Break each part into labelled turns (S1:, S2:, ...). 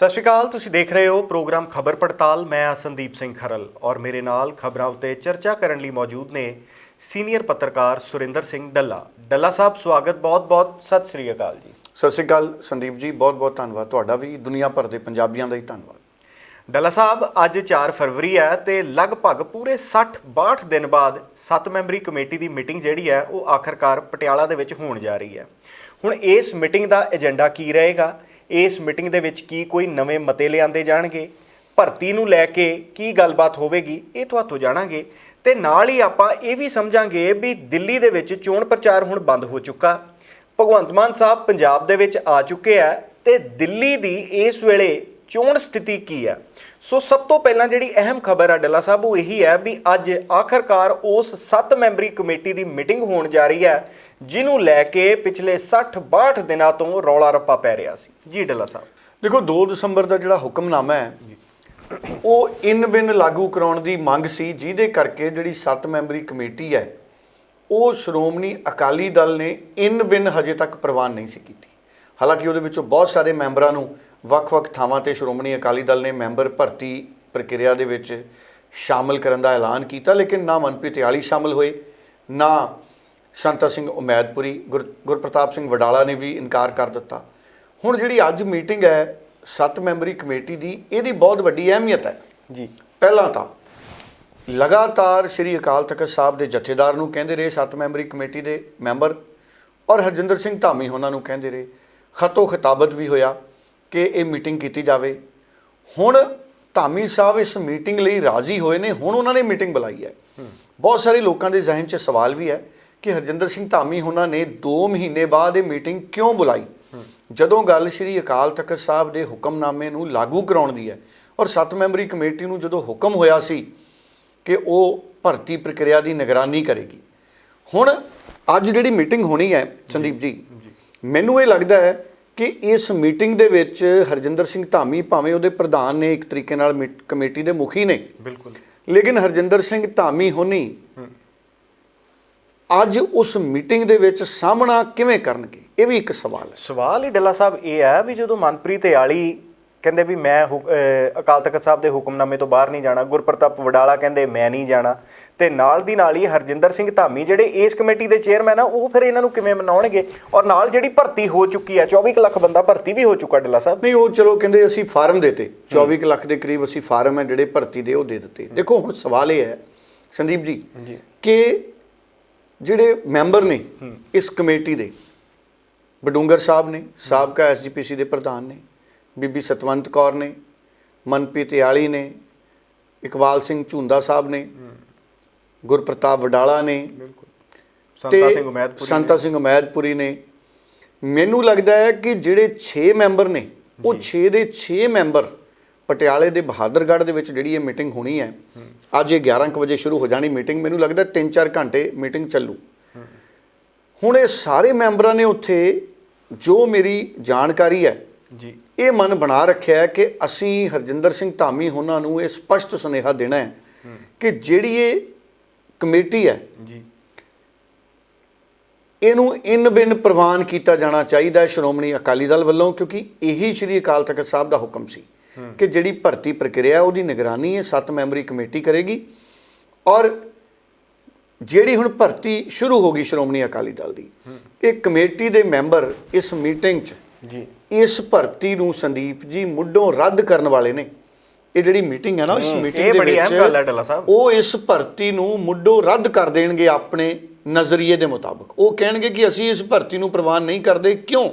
S1: ਸਤਿ ਸ਼੍ਰੀ ਅਕਾਲ ਤੁਸੀਂ ਦੇਖ ਰਹੇ ਹੋ ਪ੍ਰੋਗਰਾਮ ਖਬਰ ਪੜਤਾਲ। ਮੈਂ ਹਾਂ ਸੰਦੀਪ ਸਿੰਘ ਖਰਲ ਔਰ ਮੇਰੇ ਨਾਲ ਖਬਰਾਂ ਉੱਤੇ ਚਰਚਾ ਕਰਨ ਲਈ ਮੌਜੂਦ ਨੇ ਸੀਨੀਅਰ ਪੱਤਰਕਾਰ ਸੁਰਿੰਦਰ ਸਿੰਘ ਡੱਲਾ। ਡੱਲਾ ਸਾਹਿਬ ਸਵਾਗਤ ਬਹੁਤ-ਬਹੁਤ ਸਤਿ ਸ਼੍ਰੀ ਅਕਾਲ ਜੀ।
S2: ਸਤਿ ਸ਼੍ਰੀ ਅਕਾਲ ਸੰਦੀਪ ਜੀ ਬਹੁਤ ਬਹੁਤ ਧੰਨਵਾਦ। ਤੁਹਾਡਾ ਵੀ ਦੁਨੀਆ ਭਰ ਦੇ ਪੰਜਾਬੀਆਂ ਦਾ ਹੀ ਧੰਨਵਾਦ।
S1: ਡੱਲਾ ਸਾਹਿਬ ਅੱਜ 4 ਫਰਵਰੀ ਹੈ ਤੇ ਲਗਭਗ ਪੂਰੇ 60-62 ਦਿਨ ਬਾਅਦ 7 ਮੈਂਬਰੀ ਕਮੇਟੀ ਦੀ ਮੀਟਿੰਗ ਜਿਹੜੀ ਹੈ ਉਹ ਆਖਰਕਾਰ ਪਟਿਆਲਾ ਦੇ ਵਿੱਚ ਹੋਣ ਜਾ ਰਹੀ ਹੈ। ਹੁਣ ਇਸ ਮੀਟਿੰਗ ਦਾ ਏਜੰਡਾ ਕੀ ਰਹੇਗਾ? ਇਸ ਮੀਟਿੰਗ ਦੇ ਵਿੱਚ ਕੀ ਕੋਈ ਨਵੇਂ ਮਤੇ ਲਿਆਂਦੇ ਜਾਣਗੇ? ਭਰਤੀ ਨੂੰ ਲੈ ਕੇ ਕੀ ਗੱਲਬਾਤ ਹੋਵੇਗੀ? ਇਹ ਤੁਹਾਤੋਂ ਜਾਣਾਂਗੇ। ਤੇ ਨਾਲ ਹੀ ਆਪਾਂ ਇਹ ਵੀ ਸਮਝਾਂਗੇ ਵੀ ਦਿੱਲੀ ਦੇ ਵਿੱਚ ਚੋਣ ਪ੍ਰਚਾਰ ਹੁਣ ਬੰਦ ਹੋ ਚੁੱਕਾ। ਭਗਵੰਤ ਮਾਨ ਸਾਹਿਬ ਪੰਜਾਬ ਦੇ ਵਿੱਚ ਆ ਚੁੱਕੇ ਆ ਤੇ ਦਿੱਲੀ ਦੀ ਇਸ ਵੇਲੇ ਚੋਣ ਸਥਿਤੀ ਕੀ ਹੈ ਸੋ ਸਭ ਤੋਂ ਪਹਿਲਾਂ ਜਿਹੜੀ ਅਹਿਮ ਖਬਰ ਆ ਡੱਲਾ ਸਾਹਿਬ, ਉਹ ਇਹੀ ਹੈ ਵੀ ਅੱਜ ਆਖਰਕਾਰ ਉਸ 7 ਮੈਂਬਰੀ ਕਮੇਟੀ ਦੀ ਮੀਟਿੰਗ ਹੋਣ ਜਾ ਰਹੀ ਹੈ ਜਿਹਨੂੰ ਲੈ ਕੇ ਪਿਛਲੇ 60-62 ਦਿਨਾਂ ਤੋਂ ਰੌਲਾ ਰੱਪਾ ਪੈ ਰਿਹਾ ਸੀ। ਜੀ ਡੱਲਾ ਸਾਹਿਬ।
S2: ਦੇਖੋ 2 ਦਸੰਬਰ ਦਾ ਜਿਹੜਾ ਹੁਕਮਨਾਮਾ ਹੈ, ਉਹ ਇਨ ਬਿਨ ਲਾਗੂ ਕਰਾਉਣ ਦੀ ਮੰਗ ਸੀ, ਜਿਹਦੇ ਕਰਕੇ ਜਿਹੜੀ 7 ਮੈਂਬਰੀ ਕਮੇਟੀ ਹੈ, ਉਹ ਸ਼੍ਰੋਮਣੀ ਅਕਾਲੀ ਦਲ ਨੇ ਇਨ ਬਿਨ ਹਜੇ ਤੱਕ ਪ੍ਰਵਾਨ ਨਹੀਂ ਸੀ ਕੀਤੀ। ਹਾਲਾਂਕਿ ਉਹਦੇ ਵਿੱਚੋਂ ਬਹੁਤ ਸਾਰੇ ਮੈਂਬਰਾਂ ਨੂੰ ਵੱਖ-ਵੱਖ ਥਾਵਾਂ ਤੇ ਸ਼੍ਰੋਮਣੀ ਅਕਾਲੀ ਦਲ ਨੇ ਮੈਂਬਰ ਭਰਤੀ ਪ੍ਰਕਿਰਿਆ ਦੇ ਵਿੱਚ ਸ਼ਾਮਲ ਕਰਨ ਦਾ ਐਲਾਨ ਕੀਤਾ, ਲੇਕਿਨ ਨਾ ਮਨਪ੍ਰੀਤ ਆਲੀ ਸ਼ਾਮਲ ਹੋਏ, ਨਾ ਸੰਤਾ ਸਿੰਘ ਉਮੈਦਪੁਰੀ ਗੁਰ ਗੁਰਪ੍ਰਤਾਪ ਸਿੰਘ ਵਡਾਲਾ ਨੇ ਵੀ ਇਨਕਾਰ ਕਰ ਦਿੱਤਾ। ਹੁਣ ਜਿਹੜੀ ਅੱਜ ਮੀਟਿੰਗ ਹੈ 7 ਮੈਂਬਰੀ ਕਮੇਟੀ ਦੀ ਇਹਦੀ ਬਹੁਤ ਵੱਡੀ ਅਹਿਮੀਅਤ ਹੈ।
S1: ਜੀ।
S2: ਪਹਿਲਾਂ ਤਾਂ ਲਗਾਤਾਰ ਸ੍ਰੀ ਅਕਾਲ ਤਖਤ ਸਾਹਿਬ ਦੇ ਜਥੇਦਾਰ ਨੂੰ ਕਹਿੰਦੇ ਰਹੇ 7 ਮੈਂਬਰੀ ਕਮੇਟੀ ਦੇ ਮੈਂਬਰ ਔਰ ਹਰਜਿੰਦਰ ਸਿੰਘ ਧਾਮੀ ਉਹਨਾਂ ਨੂੰ ਕਹਿੰਦੇ ਰਹੇ। ਖਤੋ ਖਿਤਾਬਤ ਵੀ ਹੋਇਆ ਕਿ ਇਹ ਮੀਟਿੰਗ ਕੀਤੀ ਜਾਵੇ। ਹੁਣ ਧਾਮੀ ਸਾਹਿਬ ਇਸ ਮੀਟਿੰਗ ਲਈ ਰਾਜ਼ੀ ਹੋਏ ਨੇ ਹੁਣ ਉਹਨਾਂ ਨੇ ਮੀਟਿੰਗ ਬੁਲਾਈ ਹੈ। ਬਹੁਤ ਸਾਰੇ ਲੋਕਾਂ ਦੇ ਜ਼ਿਹਨ 'ਚ ਸਵਾਲ ਵੀ ਹੈ ਕਿ ਹਰਜਿੰਦਰ ਸਿੰਘ ਧਾਮੀ ਉਹਨਾਂ ਨੇ 2 ਮਹੀਨੇ ਬਾਅਦ ਇਹ ਮੀਟਿੰਗ ਕਿਉਂ ਬੁਲਾਈ? ਜਦੋਂ ਗੱਲ ਸ੍ਰੀ ਅਕਾਲ ਤਖਤ ਸਾਹਿਬ ਦੇ ਹੁਕਮਨਾਮੇ ਨੂੰ ਲਾਗੂ ਕਰਾਉਣ ਦੀ ਹੈ ਔਰ 7 ਮੈਂਬਰੀ ਕਮੇਟੀ ਨੂੰ ਜਦੋਂ ਹੁਕਮ ਹੋਇਆ ਸੀ ਕਿ ਉਹ ਭਰਤੀ ਪ੍ਰਕਿਰਿਆ ਦੀ ਨਿਗਰਾਨੀ ਕਰੇਗੀ। ਹੁਣ ਅੱਜ ਜਿਹੜੀ ਮੀਟਿੰਗ ਹੋਣੀ ਹੈ ਸੰਦੀਪ ਜੀ ਮੈਨੂੰ ਇਹ ਲੱਗਦਾ ਹੈ ਕਿ ਇਸ ਮੀਟਿੰਗ ਦੇ ਵਿੱਚ ਹਰਜਿੰਦਰ ਸਿੰਘ ਧਾਮੀ ਭਾਵੇਂ ਉਹਦੇ ਪ੍ਰਧਾਨ ਨੇ ਇੱਕ ਤਰੀਕੇ ਨਾਲ ਮੀਟ- ਕਮੇਟੀ ਦੇ ਮੁਖੀ ਨੇ।
S1: ਬਿਲਕੁਲ।
S2: ਲੇਕਿਨ ਹਰਜਿੰਦਰ ਸਿੰਘ ਧਾਮੀ ਹੋਣੀ ਅੱਜ ਉਸ ਮੀਟਿੰਗ ਦੇ ਵਿੱਚ ਸਾਹਮਣਾ ਕਿਵੇਂ ਕਰਨਗੇ? ਇਹ ਵੀ ਇੱਕ ਸਵਾਲ ਹੈ।
S1: ਸਵਾਲ ਹੀ ਡੱਲਾ ਸਾਹਿਬ ਇਹ ਹੈ ਵੀ ਜਦੋਂ ਮਨਪ੍ਰੀਤ ਆਲੀ ਕਹਿੰਦੇ ਵੀ ਮੈਂ ਅਕਾਲ ਤਖਤ ਸਾਹਿਬ ਦੇ ਹੁਕਮਨਾਮੇ ਤੋਂ ਬਾਹਰ ਨਹੀਂ ਜਾਣਾ ਗੁਰਪ੍ਰਤਾਪ ਵਡਾਲਾ ਕਹਿੰਦੇ ਮੈਂ ਨਹੀਂ ਜਾਣਾ ਤੇ ਨਾਲ ਦੀ ਨਾਲ ਹੀ ਹਰਜਿੰਦਰ ਸਿੰਘ ਧਾਮੀ ਜਿਹੜੇ ਇਸ ਕਮੇਟੀ ਦੇ ਚੇਅਰਮੈਨ ਆ ਉਹ ਫਿਰ ਇਹਨਾਂ ਨੂੰ ਕਿਵੇਂ ਮਨਾਉਣਗੇ? ਔਰ ਨਾਲ ਜਿਹੜੀ ਭਰਤੀ ਹੋ ਚੁੱਕੀ ਆ 24 ਕੁ ਲੱਖ ਬੰਦਾ ਭਰਤੀ ਵੀ ਹੋ ਚੁੱਕਾ ਡੱਲਾ ਸਾਹਿਬ।
S2: ਨਹੀਂ ਉਹ ਚਲੋ ਕਹਿੰਦੇ ਅਸੀਂ ਫਾਰਮ ਦੇਤੇ 24 ਕੁ ਲੱਖ ਦੇ ਕਰੀਬ ਅਸੀਂ ਫਾਰਮ ਹੈ ਜਿਹੜੇ ਭਰਤੀ ਦੇ ਉਹ ਦੇ ਦਿੱਤੇ। ਦੇਖੋ ਹੁਣ ਸਵਾਲ ਇਹ ਹੈ ਸੰਦੀਪ ਜੀ
S1: ਜੀ।
S2: ਕਿ ਜਿਹੜੇ ਮੈਂਬਰ ਨੇ ਇਸ ਕਮੇਟੀ ਦੇ ਬਡੂੰਗਰ ਸਾਹਿਬ ਨੇ ਸਾਬਕਾ ਐਸਜੀਪੀਸੀ ਦੇ ਪ੍ਰਧਾਨ ਨੇ ਬੀਬੀ ਸਤਵੰਤ ਕੌਰ ਨੇ ਮਨਪ੍ਰੀਤ ਆਲੀ ਨੇ ਇਕਬਾਲ ਸਿੰਘ ਝੁੰਦਾ ਸਾਹਿਬ ਨੇ ਗੁਰਪ੍ਰਤਾਪ ਵਡਾਲਾ ਨੇ
S1: ਸੰਤਾ ਸਿੰਘ ਉਮੈਦਪੁਰੀ
S2: ਸੰਤਾ ਸਿੰਘ ਉਮੈਦਪੁਰੀ ਨੇ। ਮੈਨੂੰ ਲੱਗਦਾ ਹੈ ਕਿ ਜਿਹੜੇ 6 ਮੈਂਬਰ ਨੇ ਉਹ 6 ਦੇ 6 ਮੈਂਬਰ ਪਟਿਆਲੇ ਦੇ ਬਹਾਦਰਗੜ੍ਹ ਦੇ ਵਿੱਚ ਜਿਹੜੀ ਇਹ ਮੀਟਿੰਗ ਹੋਣੀ ਹੈ ਅੱਜ ਇਹ 11 ਕੁ ਵਜੇ ਸ਼ੁਰੂ ਹੋ ਜਾਣੀ ਮੀਟਿੰਗ ਮੈਨੂੰ ਲੱਗਦਾ 3-4 ਘੰਟੇ ਮੀਟਿੰਗ ਚੱਲੂ। ਹੁਣ ਇਹ ਸਾਰੇ ਮੈਂਬਰਾਂ ਨੇ ਉੱਥੇ ਜੋ ਮੇਰੀ ਜਾਣਕਾਰੀ ਹੈ
S1: ਜੀ।
S2: ਇਹ ਮਨ ਬਣਾ ਰੱਖਿਆ ਹੈ ਕਿ ਅਸੀਂ ਹਰਜਿੰਦਰ ਸਿੰਘ ਧਾਮੀ ਉਹਨਾਂ ਨੂੰ ਇਹ ਸਪਸ਼ਟ ਸੁਨੇਹਾ ਦੇਣਾ ਹੈ ਕਿ ਜਿਹੜੀ ਇਹ ਕਮੇਟੀ ਹੈ
S1: ਜੀ।
S2: ਇਹਨੂੰ ਇਨ ਬਿਨ ਪ੍ਰਵਾਨ ਕੀਤਾ ਜਾਣਾ ਚਾਹੀਦਾ ਹੈ ਸ਼੍ਰੋਮਣੀ ਅਕਾਲੀ ਦਲ ਵੱਲੋਂ ਕਿਉਂਕਿ ਇਹੀ ਸ਼੍ਰੀ ਅਕਾਲ ਤਖਤ ਸਾਹਿਬ ਦਾ ਹੁਕਮ ਸੀ। ਕਿ ਜਿਹੜੀ ਭਰਤੀ ਪ੍ਰਕਿਰਿਆ ਉਹਦੀ ਨਿਗਰਾਨੀ ਇਹ 7 ਮੈਂਬਰੀ ਕਮੇਟੀ ਕਰੇਗੀ। ਔਰ ਜਿਹੜੀ ਹੁਣ ਭਰਤੀ ਸ਼ੁਰੂ ਹੋ ਗਈ ਸ਼੍ਰੋਮਣੀ ਅਕਾਲੀ ਦਲ ਦੀ ਇਹ ਕਮੇਟੀ ਦੇ ਮੈਂਬਰ ਇਸ ਮੀਟਿੰਗ 'ਚ
S1: ਜੀ।
S2: ਇਸ ਭਰਤੀ ਨੂੰ ਸੰਦੀਪ ਜੀ ਮੁੱਢੋਂ ਰੱਦ ਕਰਨ ਵਾਲੇ ਨੇ। ਇਹ ਜਿਹੜੀ ਮੀਟਿੰਗ ਹੈ ਨਾ ਇਸ ਮੀਟਿੰਗ ਦੇ ਵਿੱਚ। ਉਹ ਇਸ ਭਰਤੀ ਨੂੰ ਮੁੱਢੋਂ ਰੱਦ ਕਰ ਦੇਣਗੇ ਆਪਣੇ ਨਜ਼ਰੀਏ ਦੇ ਮੁਤਾਬਕ। ਉਹ ਕਹਿਣਗੇ ਕਿ ਅਸੀਂ ਇਸ ਭਰਤੀ ਨੂੰ ਪ੍ਰਵਾਨ ਨਹੀਂ ਕਰਦੇ। ਕਿਉਂ?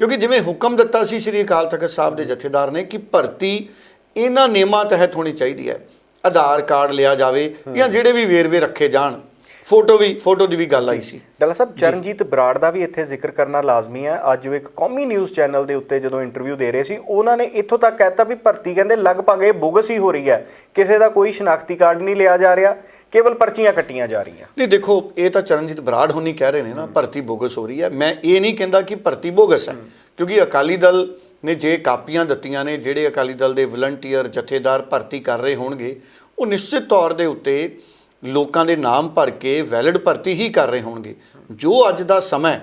S2: ਕਿਉਂਕਿ ਜਿਵੇਂ ਹੁਕਮ ਦਿੱਤਾ ਸੀ ਸ੍ਰੀ ਅਕਾਲ ਤਖਤ ਸਾਹਿਬ ਦੇ ਜਥੇਦਾਰ ਨੇ ਕਿ ਭਰਤੀ ਇਹਨਾਂ ਨਿਯਮਾਂ ਤਹਿਤ ਹੋਣੀ ਚਾਹੀਦੀ ਹੈ। ਆਧਾਰ ਕਾਰਡ ਲਿਆ ਜਾਵੇ ਜਾਂ ਜਿਹੜੇ ਵੀ ਵੇਰਵੇ ਰੱਖੇ ਜਾਣ। ਫੋਟੋ ਵੀ ਫੋਟੋ ਦੀ ਵੀ ਗੱਲ ਆਈ ਸੀ।
S1: ਡਾਲਾ ਸਾਹਿਬ ਚਰਨਜੀਤ ਬਰਾੜ ਦਾ ਵੀ ਇੱਥੇ ਜ਼ਿਕਰ ਕਰਨਾ ਲਾਜ਼ਮੀ ਹੈ। ਅੱਜ ਇੱਕ ਕੌਮੀ ਨਿਊਜ਼ ਚੈਨਲ ਦੇ ਉੱਤੇ ਜਦੋਂ ਇੰਟਰਵਿਊ ਦੇ ਰਹੇ ਸੀ ਉਹਨਾਂ ਨੇ ਇੱਥੋਂ ਤੱਕ ਕਹਿਤਾ ਵੀ ਭਰਤੀ ਕਹਿੰਦੇ ਲਗਭਗ ਇਹ ਬੋਗਸ ਹੀ ਹੋ ਰਹੀ ਹੈ। ਕਿਸੇ ਦਾ ਕੋਈ ਸ਼ਨਾਖਤੀ ਕਾਰਡ ਨਹੀਂ ਲਿਆ ਜਾ ਰਿਹਾ। ਕੇਵਲ ਪਰਚੀਆਂ ਕੱਟੀਆਂ ਜਾ ਰਹੀਆਂ।
S2: ਨਹੀਂ, ਦੇਖੋ, ਇਹ ਤਾਂ ਚਰਨਜੀਤ ਬਰਾੜ ਹੋਣੀ ਕਹਿ ਰਹੇ ਨੇ ਨਾ, ਭਰਤੀ ਬੋਗਸ ਹੋ ਰਹੀ ਹੈ। ਮੈਂ ਇਹ ਨਹੀਂ ਕਹਿੰਦਾ ਕਿ ਭਰਤੀ ਬੋਗਸ ਹੈ, ਕਿਉਂਕਿ ਅਕਾਲੀ ਦਲ ਨੇ ਜੇ ਕਾਪੀਆਂ ਦਿੱਤੀਆਂ ਨੇ, ਜਿਹੜੇ ਅਕਾਲੀ ਦਲ ਦੇ ਵਲੰਟੀਅਰ, ਜਥੇਦਾਰ ਭਰਤੀ ਕਰ ਰਹੇ ਹੋਣਗੇ, ਉਹ ਨਿਸ਼ਚਿਤ ਤੌਰ ਦੇ ਉੱਤੇ ਲੋਕਾਂ ਦੇ ਨਾਮ ਭਰ ਕੇ ਵੈਲਿਡ ਭਰਤੀ ਹੀ ਕਰ ਰਹੇ ਹੋਣਗੇ। ਜੋ ਅੱਜ ਦਾ ਸਮਾਂ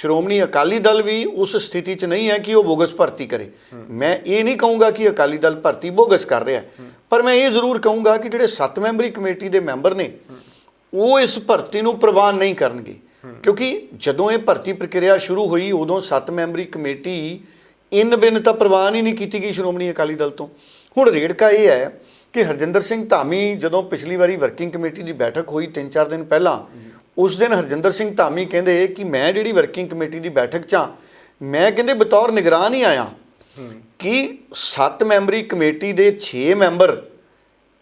S2: ਸ਼੍ਰੋਮਣੀ ਅਕਾਲੀ ਦਲ ਵੀ ਉਸ ਸਥਿਤੀ 'ਚ ਨਹੀਂ ਹੈ ਕਿ ਉਹ ਬੋਗਸ ਭਰਤੀ ਕਰੇ। ਮੈਂ ਇਹ ਨਹੀਂ ਕਹੂੰਗਾ ਕਿ ਅਕਾਲੀ ਦਲ ਭਰਤੀ ਬੋਗਸ ਕਰ ਰਿਹਾ। ਪਰ ਮੈਂ ਇਹ ਜ਼ਰੂਰ ਕਹੂੰਗਾ ਕਿ ਜਿਹੜੇ 7 ਮੈਂਬਰੀ ਕਮੇਟੀ ਦੇ ਮੈਂਬਰ ਨੇ, ਉਹ ਇਸ ਭਰਤੀ ਨੂੰ ਪ੍ਰਵਾਨ ਨਹੀਂ ਕਰਨਗੇ। ਕਿਉਂਕਿ ਜਦੋਂ ਇਹ ਭਰਤੀ ਪ੍ਰਕਿਰਿਆ ਸ਼ੁਰੂ ਹੋਈ, ਉਦੋਂ 7 ਮੈਂਬਰੀ ਕਮੇਟੀ ਇਨ ਬਿਨ ਤਾਂ ਪ੍ਰਵਾਨ ਹੀ ਨਹੀਂ ਕੀਤੀ ਗਈ ਸ਼੍ਰੋਮਣੀ ਅਕਾਲੀ ਦਲ ਤੋਂ। ਹੁਣ ਰੇੜਕਾ ਇਹ ਹੈ ਕਿ ਹਰਜਿੰਦਰ ਸਿੰਘ ਧਾਮੀ ਜਦੋਂ ਪਿਛਲੀ ਵਾਰੀ ਵਰਕਿੰਗ ਕਮੇਟੀ ਦੀ ਬੈਠਕ ਹੋਈ 3-4 ਦਿਨ ਪਹਿਲਾਂ ਉਸ ਦਿਨ ਹਰਜਿੰਦਰ ਸਿੰਘ ਧਾਮੀ ਕਹਿੰਦੇ ਕਿ ਮੈਂ ਜਿਹੜੀ ਵਰਕਿੰਗ ਕਮੇਟੀ ਦੀ ਬੈਠਕ 'ਚ ਹਾਂ, ਮੈਂ ਕਹਿੰਦੇ ਬਤੌਰ ਨਿਗਰਾਨ ਹੀ ਆਇਆ ਕਿ 7 ਮੈਂਬਰੀ ਕਮੇਟੀ ਦੇ 6 ਮੈਂਬਰ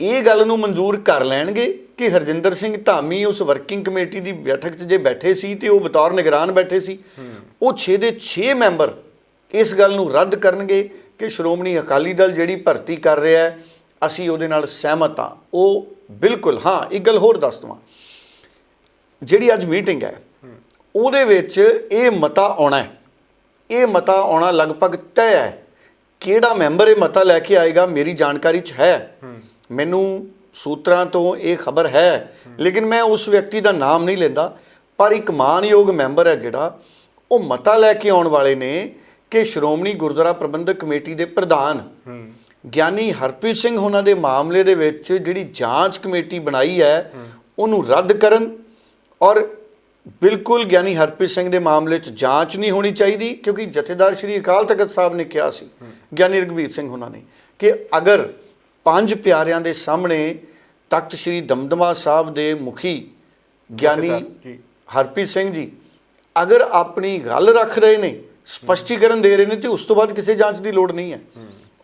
S2: ਇਹ ਗੱਲ ਨੂੰ ਮਨਜ਼ੂਰ ਕਰ ਲੈਣਗੇ ਕਿ ਹਰਜਿੰਦਰ ਸਿੰਘ ਧਾਮੀ ਉਸ ਵਰਕਿੰਗ ਕਮੇਟੀ ਦੀ ਬੈਠਕ 'ਚ ਜੇ ਬੈਠੇ ਸੀ ਤੇ ਉਹ ਬਤੌਰ ਨਿਗਰਾਨ ਬੈਠੇ ਸੀ। ਉਹ 6 ਦੇ 6 ਮੈਂਬਰ ਇਸ ਗੱਲ ਨੂੰ ਰੱਦ ਕਰਨਗੇ ਕਿ ਸ਼੍ਰੋਮਣੀ ਅਕਾਲੀ ਦਲ ਜਿਹੜੀ ਭਰਤੀ ਕਰ ਰਿਹਾ ਹੈ, ਅਸੀਂ ਉਹਦੇ ਨਾਲ ਸਹਿਮਤ ਹਾਂ। ਉਹ ਬਿਲਕੁਲ, ਹਾਂ, ਇੱਕ ਗੱਲ ਹੋਰ ਦੱਸ ਦਵਾਂ। ਜਿਹੜੀ ਅੱਜ ਮੀਟਿੰਗ ਹੈ, ਉਹਦੇ ਵਿੱਚ ਇਹ ਮਤਾ ਆਉਣਾ ਹੈ। ਇਹ ਮਤਾ ਆਉਣਾ ਲਗਭਗ ਤੈਅ ਹੈ। ਕਿਹੜਾ ਮੈਂਬਰ ਇਹ ਮਤਾ ਲੈ ਕੇ ਆਏਗਾ ਮੇਰੀ ਜਾਣਕਾਰੀ 'ਚ ਹੈ। ਮੈਨੂੰ ਸੂਤਰਾਂ ਤੋਂ ਇਹ ਖਬਰ ਹੈ। ਲੇਕਿਨ ਮੈਂ ਉਸ ਵਿਅਕਤੀ ਦਾ ਨਾਮ ਨਹੀਂ ਲੈਂਦਾ। ਪਰ ਇੱਕ ਮਾਨਯੋਗ ਮੈਂਬਰ ਹੈ ਜਿਹੜਾ, ਉਹ ਮਤਾ ਲੈ ਕੇ ਆਉਣ ਵਾਲੇ ਨੇ ਕਿ ਸ਼੍ਰੋਮਣੀ ਗੁਰਦੁਆਰਾ ਪ੍ਰਬੰਧਕ ਕਮੇਟੀ ਦੇ ਪ੍ਰਧਾਨ ਗਿਆਨੀ ਹਰਪ੍ਰੀਤ ਸਿੰਘ ਉਹਨਾਂ ਦੇ ਮਾਮਲੇ ਦੇ ਵਿੱਚ ਜਿਹੜੀ ਜਾਂਚ ਕਮੇਟੀ ਬਣਾਈ ਹੈ, ਉਹਨੂੰ ਰੱਦ ਕਰਨ ਔਰ ਬਿਲਕੁਲ ਗਿਆਨੀ ਹਰਪ੍ਰੀਤ ਸਿੰਘ ਦੇ ਮਾਮਲੇ 'ਚ ਜਾਂਚ ਨਹੀਂ ਹੋਣੀ ਚਾਹੀਦੀ ਕਿਉਂਕਿ ਜਥੇਦਾਰ ਸ਼੍ਰੀ ਅਕਾਲ ਤਖਤ ਸਾਹਿਬ ਨੇ ਕਿਹਾ ਸੀ ਗਿਆਨੀ ਰਗਵੀਰ ਸਿੰਘ ਉਹਨਾਂ ਨੇ ਕਿ ਅਗਰ ਪੰਜ ਪਿਆਰਿਆਂ ਦੇ ਸਾਹਮਣੇ ਤਖਤ ਸ਼੍ਰੀ ਦਮਦਮਾ ਸਾਹਿਬ ਦੇ ਮੁਖੀ ਗਿਆਨੀ। ਹਰਪ੍ਰੀਤ ਸਿੰਘ ਜੀ ਅਗਰ ਆਪਣੀ ਗੱਲ ਰੱਖ ਰਹੇ ਨੇ ਸਪਸ਼ਟੀਕਰਨ ਦੇ ਰਹੇ ਨੇ ਤੇ ਉਸ ਤੋਂ ਬਾਅਦ ਕਿਸੇ ਜਾਂਚ ਦੀ ਲੋੜ ਨਹੀਂ ਹੈ